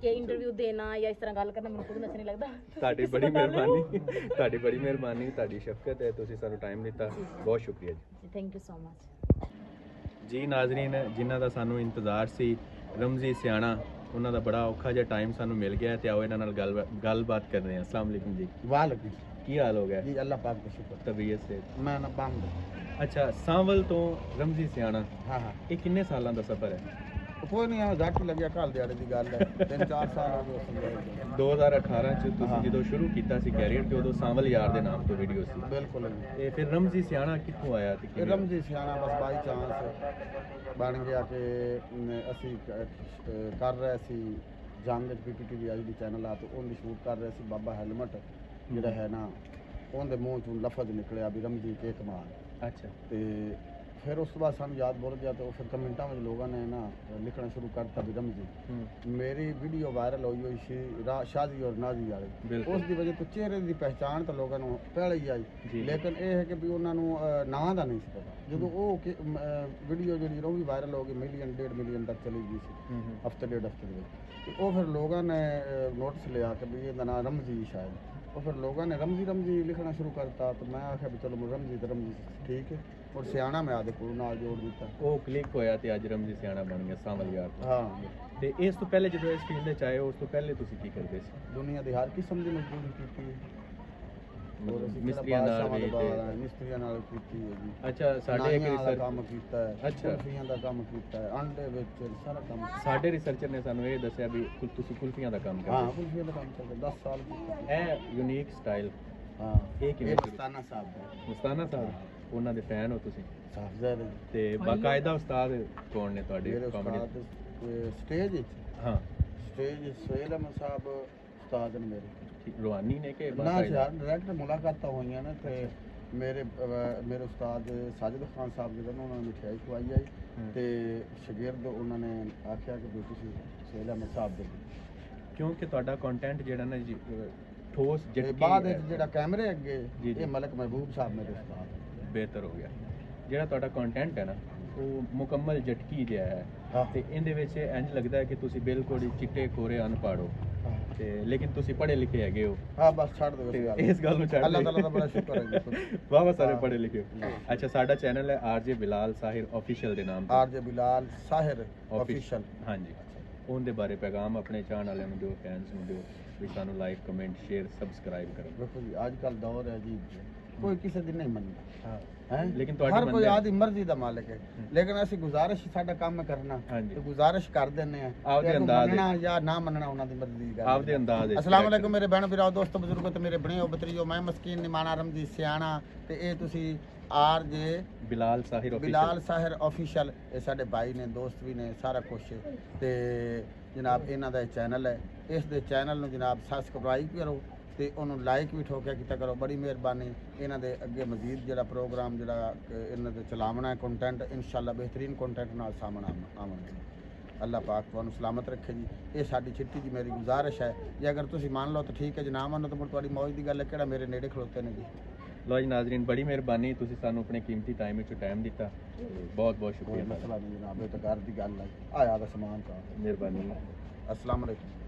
F: ਕਿ ਇੰਟਰਵਿਊ ਦੇਣਾ ਜਾਂ ਇਸ ਤਰ੍ਹਾਂ ਗੱਲ ਕਰਨਾ ਮੈਨੂੰ ਖੁਦ ਨੂੰ ਅੱਛਾ ਨਹੀਂ ਲੱਗਦਾ
A: ਤੁਹਾਡੀ ਬੜੀ ਮਿਹਰਬਾਨੀ ਤੁਹਾਡੀ ਬੜੀ ਮਿਹਰਬਾਨੀ ਤੁਹਾਡੀ ਸ਼ਫਕਤ ਹੈ ਤੁਸੀਂ ਸਾਨੂੰ ਟਾਈਮ ਦਿੱਤਾ। ਬਹੁਤ ਸ਼ੁਕਰੀਆ ਜੀ
F: ਥੈਂਕ ਯੂ ਸੋ ਮਚ
A: ਜੀ ਨਾਜ਼ਰੀਨ ਜਿਨ੍ਹਾਂ ਦਾ ਸਾਨੂੰ ਇੰਤਜ਼ਾਰ ਸੀ ਰਮਜ਼ੀ ਸਿਆਣਾ ਉਹਨਾਂ ਦਾ ਬੜਾ ਔਖਾ ਜਿਹਾ ਟਾਈਮ ਸਾਨੂੰ ਮਿਲ ਗਿਆ ਤੇ ਆਓ ਇਹਨਾਂ ਨਾਲ ਗੱਲ ਗੱਲਬਾਤ ਕਰਦੇ ਹਾਂ ਅਸਲਾਮ ਵਾਲੇਕੁਮ ਜੀ।
E: ਵਾਲਕ
A: ਕੀ ਹਾਲ ਹੋ ਗਿਆ?
E: ਜੀ ਅੱਲਾਹ ਪਾਕ ਦਾ ਸ਼ੁਕਰ।
A: ਤਬੀਅਤ ਸੇ
E: ਮੈਂ ਨਾ ਬੰਦ।
A: ਅੱਛਾ ਸਾਂਵਲ ਤੋਂ ਰਮਜ਼ੀ ਸਿਆਣਾ।
E: ਹਾਂ ਹਾਂ।
A: ਇਹ ਕਿੰਨੇ ਸਾਲਾਂ ਦਾ ਸਫ਼ਰ ਹੈ?
E: ਕੋਈ ਨਹੀਂ ਆ ਘੱਟ ਲੱਗਿਆ ਕੱਲ ਦਿਹਾੜੇ ਦੀ ਗੱਲ ਹੈ। ਤਿੰਨ ਚਾਰ ਸਾਲ ਹੋ ਗਏ ਉਸ
A: 2018 ਚ ਤੁਸੀਂ। ਜਦੋਂ ਸ਼ੁਰੂ ਕੀਤਾ ਸੀ ਕੈਰੀਅਰ ਤੇ ਉਦੋਂ ਸਾਂਵਲ ਯਾਰ ਦੇ ਨਾਮ ਤੋਂ ਵੀਡੀਓ ਸੀ।
E: ਬਿਲਕੁਲ
A: ਤੇ ਫਿਰ ਰਮਜ਼ੀ ਸਿਆਣਾ ਕਿੱਥੋਂ ਆਇਆ ਤੇ
E: ਇਹ
A: ਕਿਵੇਂ
E: ਰਮਜੀ ਸਿਆਣਾ ਬਸ ਬਾਈ ਚਾਂਸ ਬਣ ਗਿਆ ਕਿ ਮ, ਅਸੀਂ ਕ- ਅਹ ਕਰ ਰਹੇ ਸੀ ਜੰਗ ਪੀਪੀਟੀ ਦੀ ਦੀ ਚੈਨਲ ਆ ਤੇ ਉਹਦੀ ਸ਼ੂਟ ਕਰ ਰਹੇ ਸੀ ਬਾਬਾ ਹੈਲਮਟ ਜਿਹੜਾ ਹੈ ਨਾ ਉਹਦੇ ਮੂੰਹ ਚੋਂ ਲਫ਼ਜ਼ ਨਿਕਲਿਆ ਵੀ ਰਮਜੀ ਕੇ ਕਮਾਲ।
A: ਅੱਛਾ।
E: ਤੇ
B: ਫਿਰ ਉਸ ਤੋਂ ਬਾਅਦ ਸਾਨੂੰ ਯਾਦ ਭੁੱਲ ਗਿਆ ਤੇ ਉਹ ਫਿਰ ਕਮੈਂਟਾਂ ਵਿੱਚ ਲੋਕਾਂ ਨੇ ਨਾ ਲਿਖਣਾ ਸ਼ੁਰੂ ਕਰਤਾ ਵੀ ਰਮਜ਼ੀ ਮੇਰੀ ਵੀਡੀਓ ਵਾਇਰਲ ਹੋਈ ਹੋਈ ਸੀ ਸ਼ਾਦੀ ਔਰ ਨਾਜ਼ੀ ਵਾਲੀ। ਉਸ ਦੀ ਵਜ੍ਹਾ ਤੋਂ ਚਿਹਰੇ ਦੀ ਪਹਿਚਾਣ ਤਾਂ ਲੋਕਾਂ ਨੂੰ ਪਹਿਲੇ ਹੀ ਆਈ।
A: ਜੀ।
B: ਲੇਕਿਨ ਇਹ ਹੈ ਕਿ ਵੀ ਉਹਨਾਂ ਨੂੰ ਨਾਂ ਦਾ ਨਹੀਂ ਸੀ ਪਤਾ। ਜਦੋਂ ਉਹ ਵੀਡੀਓ ਜਿਹੜੀ ਉਹ ਵੀ ਵਾਇਰਲ ਹੋ ਗਈ ਮਿਲੀਅਨ ਡੇਢ ਮਿਲੀਅਨ ਤੱਕ ਚਲੀ ਗਈ ਸੀ। ਹਫ਼ਤੇ ਡੇਢ ਹਫ਼ਤੇ ਦੇ ਵਿੱਚ। ਉਹ ਫਿਰ ਲੋਕਾਂ ਨੇ ਨੋਟਿਸ ਲਿਆ ਕਿ ਵੀ ਇਹਦਾ ਨਾਮ ਰਮਜ਼ੀ ਸ਼ਾਇਦ। ਉਹ ਫਿਰ ਲੋਕਾਂ ਨੇ ਰਮਜ਼ੀ ਰਮਜ਼ੀ ਲਿਖਣਾ ਸ਼ੁਰੂ ਕਰਤਾ ਤੇ ਮੈਂ ਆਖਿਆ ਵੀ ਚਲੋ ਰਮਜ਼ੀ ਤੇ ਰਮਜ਼ੀ ਠੀਕ ਹੈ। ਔਰ ਸਿਆਣਾ ਮੈਂ ਆਦੇ ਕੋਲ ਨਾਲ ਜੋੜ ਦਿੱਤਾ।
A: ਉਹ ਕਲਿੱਕ ਹੋਇਆ ਤੇ ਅੱਜ ਰਮਜ਼ੀ ਸਿਆਣਾ ਬਣ ਗਿਆ ਸਾਵਲ ਯਾਰ
B: ਹਾਂ।
A: ਤੇ ਇਸ ਤੋਂ ਪਹਿਲੇ ਜਦੋਂ ਇਸ ਫੀਲਡ ਵਿੱਚ ਆਏ ਉਸ ਤੋਂ ਪਹਿਲੇ ਤੁਸੀਂ ਕੀ ਕਰਦੇ ਸੀ?
B: ਦੁਨੀਆ ਦੀ ਹਰ ਕਿਸਮ ਦੀ ਮਜ਼ਦੂਰੀ ਕੀਤੀ ਹੈ। ਅਸੀਂ
A: ਮਿਸਤਰੀਆਂ ਨਾਲ ਵੀ
B: ਤੋਂ ਮਿਸਤਰੀਆਂ ਨਾਲ ਕੀਤੀ ਹੈ ਜੀ।
A: ਅੱਛਾ ਸਾਡੇ ਇੱਕ
B: ਨਾਈਆਂ ਦਾ
A: ਰਿਸਰਚ
B: ਕੰਮ ਕੀਤਾ ਹੈ
A: ਅੱਛਾ।
B: ਕੁਲਫੀਆਂ ਦਾ ਕੰਮ ਕੀਤਾ ਹੈ ਅੰਡੇ ਵਿੱਚ ਸਾਰਾ ਕੰਮ
A: ਸਾਡੇ ਰਿਸਰਚਰ ਨੇ ਸਾਨੂੰ ਇਹ ਦੱਸਿਆ ਵੀ ਕੁਲ- ਤੁਸੀਂ ਕੁਲਫੀਆਂ ਦਾ ਕੰਮ
B: ਹਾਂ
A: ਕਰਦੇ
B: ਕੁਲਫੀਆਂ ਦਾ ਕੰਮ ਕਰਦਾ 10 ਸਾਲ ਕੀਤਾ।
A: ਇਹ ਯੂਨੀਕ ਸਟਾਈਲ
B: ਹਾਂ
A: ਇਹ ਕਿਵੇਂ
B: ਇਹ
A: ਸ਼ੁਰੂ-
B: ਮਸਤਾਨਾ ਸਾਹਿਬ ਦਾ।
A: ਮੁਸਤਾਨਾ ਸਾਹਿਬ ਉਹਨਾਂ ਦੇ ਫੈਨ ਹੋ ਤੁਸੀਂ?
B: ਸਾਹਿਬਜ਼ਾਦੇ
A: ਤੇ ਬਾਕਾਇਦਾ ਉਸਤਾਦ ਕੌਣ ਨੇ ਤੁਹਾਡੇ ਕਾਮੇਡੀ
B: ਉਸਤਾਦ ਸਟੇਜ ਵਿੱਚ?
A: ਹਾਂ।
B: ਸਟੇਜ ਸੋਹੇਲ ਅਹਿਮਦ ਸਾਹਿਬ ਉਸਤਾਦ ਨੇ ਮੇਰੇ
A: ਰੂਹਾਨੀ ਨੇ ਕਿ
B: ਨਾ
A: ਬਾਕਾਇਦਾ
B: ਯਾਰ ਡਾਇਰੈਕਟ ਮੁਲਾਕਾਤਾਂ ਹੋਈਆਂ ਨੇ ਤੇ ਮੇਰੇ ਅਹ, ਮੇਰੇ ਉਸਤਾਦ ਸਾਜਿਦ ਖਾਨ ਸਾਹਿਬ ਜਿਹੜੇ ਨੇ ਉਹਨਾਂ ਨੇ ਮਿਠਾਈ ਖਵਾਈ ਆਈ
A: ਹਮ।
B: ਤੇ ਸ਼ਾਗਿਰਦ ਉਹਨਾਂ ਨੇ ਆਖਿਆ ਕਿ ਵੀ ਤੁਸੀਂ ਸੋਹੇਲ ਅਹਿਮਦ ਸਾਹਿਬ ਦੇ
A: ਕਿਉਂਕਿ ਤੁਹਾਡਾ ਕੰਟੈਂਟ ਜਿਹੜਾ ਨਾ ਜੀ, ਅਹ, ਠੋਸ
B: ਤੇ
A: ਜਟਕੀ
B: ਬਾਅਦ
A: ਹੈ।
B: ਵਿੱਚ ਜਿਹੜਾ ਕੈਮਰੇ ਅੱਗੇ
A: ਜੀ, ਜੀ।
B: ਇਹ ਮਲਕ ਮਹਿਬੂਬ ਸਾਹਿਬ ਮੇਰੇ ਉਸਤਾਦ
A: ਬਿਹਤਰ ਹੋ ਗਿਆ ਜਿਹੜਾ ਤੁਹਾਡਾ ਕੰਟੈਂਟ ਹੈ ਨਾ ਉਹ ਮੁਕੰਮਲ ਜਟਕੀ ਜਿਹਾ ਹੈ
B: ਹਾਂ।
A: ਤੇ ਇਹਦੇ ਵਿੱਚ ਇੰਜ ਲੱਗਦਾ ਹੈ ਕਿ ਤੁਸੀਂ ਬਿਲਕੁਲ ਹੀ ਚਿੱਟੇ ਕੋਰੇ ਅਨਪੜ੍ਹ ਹੋ ਤੇ ਲੇਕਿਨ ਤੁਸੀਂ ਪੜ੍ਹੇ ਲਿਖੇ ਹੈਗੇ ਹੋ।
B: ਹਾਂ ਬਸ ਛੱਡ ਦਿਓ
A: ਤੇ
B: ਇਸ ਗੱਲ
A: ਇਸ ਗੱਲ ਨੂੰ ਛੱਡ
B: ਅੱਲਾਹ। ਤਾਲਾ ਦਾ ਬੜਾ ਸ਼ੁਕਰ ਹੈ ਜੀ।
A: ਵਾਹ ਵਾਹ ਸਾਰੇ। ਪੜ੍ਹੇ ਲਿਖੇ ਹੋ। ਅੱਛਾ ਸਾਡਾ ਚੈਨਲ ਹੈ ਆਰਜੇ ਬਿਲਾਲ ਸਾਹਿਰ ਆਫੀਸ਼ੀਅਲ ਦੇ ਨਾਮ
B: ਆਰਜੇ ਬਿਲਾਲ ਸਾਹਿਰ ਆਫੀਸ਼ੀਅਲ
A: ਹਾਂਜੀ। ਉਹਦੇ ਬਾਰੇ ਪੈਗਾਮ ਆਪਣੇ ਚਾਹਣ ਵਾਲਿਆਂ ਨੂੰ ਦਿਓ ਫੈਨਸ ਨੂੰ ਦਿਓ ਵੀ ਸਾਨੂੰ ਲਾਈਕ ਕਮੈਂਟ ਸ਼ੇਅਰ ਸਬਸਕ੍ਰਾਈਬ ਕਰੋ।
B: ਦੇਖੋ ਜੀ ਅੱਜ ਕੱਲ ਦੌਰ ਹੈ ਜੀ। ਕੋਈ ਕਿਸੇ ਦੀ ਨਹੀਂ ਮੰਨਦਾ।
A: ਹਾਂ।
B: ਹੈ?
A: ਲੇਕਿਨ ਤੁਹਾਡੀ
B: ਹਰ ਕੋਈ ਆਦੀ ਮਰਜ਼ੀ ਦਾ ਮਾਲਕ ਹੈ। ਲੇਕਿਨ ਅਸੀਂ ਗੁਜ਼ਾਰਿਸ਼ ਸਾਡਾ ਕੰਮ ਕਰਨਾ। ਤੇ ਗੁਜ਼ਾਰਿਸ਼ ਕਰ ਦਿੰਨੇ ਆ
A: ਆਪਦੇ ਅੰਦਾਜ਼।
B: ਮੰਨਣਾ ਜਾਂ ਨਾ ਮੰਨਣਾ ਉਹਨਾਂ ਦੀ ਮਰਜ਼ੀ ਦੀ ਗੱਲ
A: ਆਪਦੇ। ਅੰਦਾਜ਼
B: ਅਸਲਾਮ ਅਲੈਕੁਮ ਮੇਰੇ ਭੈਣ ਵੀਰੋ ਦੋਸਤੋ ਬਜ਼ੁਰਗੋ ਤੇ ਮੇਰੇ ਬਣਿਓ ਬਤਰੀਓ ਮੈਂ ਮਸਕੀਨ ਨਿਮਾਣਾ ਰਮਜੀ ਸਿਆਣਾ ਤੇ ਇਹ ਤੁਸੀਂ R J
A: Bilal Sahir
B: Bilal
A: official
B: Sahir official ਇਹ ਸਾਡੇ ਭਾਈ ਨੇ ਦੋਸਤ ਵੀ ਨੇ ਸਾਰਾ ਕੁਝ ਤੇ ਜਨਾਬ ਇਹਨਾਂ ਦਾ ਚੈਨਲ ਹੈ। ਇਸ ਦੇ ਚੈਨਲ ਨੂੰ ਜਨਾਬ ਸਬਸਕ੍ਰਾਈਬ ਕਰੋ। ਤੇ ਉਹਨੂੰ ਲਾਈਕ ਵੀ ਠੋਕਿਆ ਕੀਤਾ ਕਰੋ ਬੜੀ ਮਿਹਰਬਾਨੀ। ਇਹਨਾਂ ਦੇ ਅੱਗੇ ਮਜ਼ੀਦ ਜਿਹੜਾ ਪ੍ਰੋਗਰਾਮ ਜਿਹੜਾ ਇਹਨਾਂ ਦੇ ਚਲਾਵਣਾ ਹੈ ਕੰਟੈਂਟ ਇਨਸ਼ਾਅੱਲਾ ਬਿਹਤਰੀਨ ਕੰਟੈਂਟ ਨਾਲ ਸਾਹਮਣੇ ਆਵ- ਆਵਣਗੇ ਅੱਲਾਹ ਪਾਕ ਤੁਹਾਨੂੰ ਸਲਾਮਤ ਰੱਖੇ ਜੀ। ਇਹ ਸਾਡੀ ਚਿੱਟੀ ਜੀ ਮੇਰੀ ਗੁਜ਼ਾਰਿਸ਼ ਹੈ। ਜੇ ਅਗਰ ਤੁਸੀਂ ਮੰਨ ਲਓ ਤਾਂ ਠੀਕ ਹੈ ਜੇ ਨਾ ਮੰਨੋ ਤਾਂ ਤੁਹਾਡੀ ਮੌਜ ਦੀ ਗੱਲ ਹੈ ਕਿਹੜਾ ਮੇਰੇ ਨੇੜੇ ਖਲੋਤੇ ਨੇ ਜੀ?
A: ਲੋ ਜੀ ਨਾਜ਼ਰੀਨ ਬੜੀ ਮਿਹਰਬਾਨੀ। ਤੁਸੀਂ ਸਾਨੂੰ ਆਪਣੇ ਕੀਮਤੀ ਟਾਈਮ ਵਿੱਚੋਂ ਟਾਈਮ ਦਿੱਤਾ। ਬਹੁਤ ਬਹੁਤ ਸ਼ੁਕਰੀਆ। ਤੁਹਾਡਾ
B: ਮਸਲਾ ਨਹੀਂ ਜਨਾਬ ਇਹ ਤਾਂ ਘਰ ਦੀ ਗੱਲ ਹੈ। ਆਇਆ ਦਾ ਸਮਾਨ ਤਾਂ।
A: ਮਿਹਰਬਾਨੀ।
B: ਅਸਲਾਮ ਅਲੈਕੁਮ।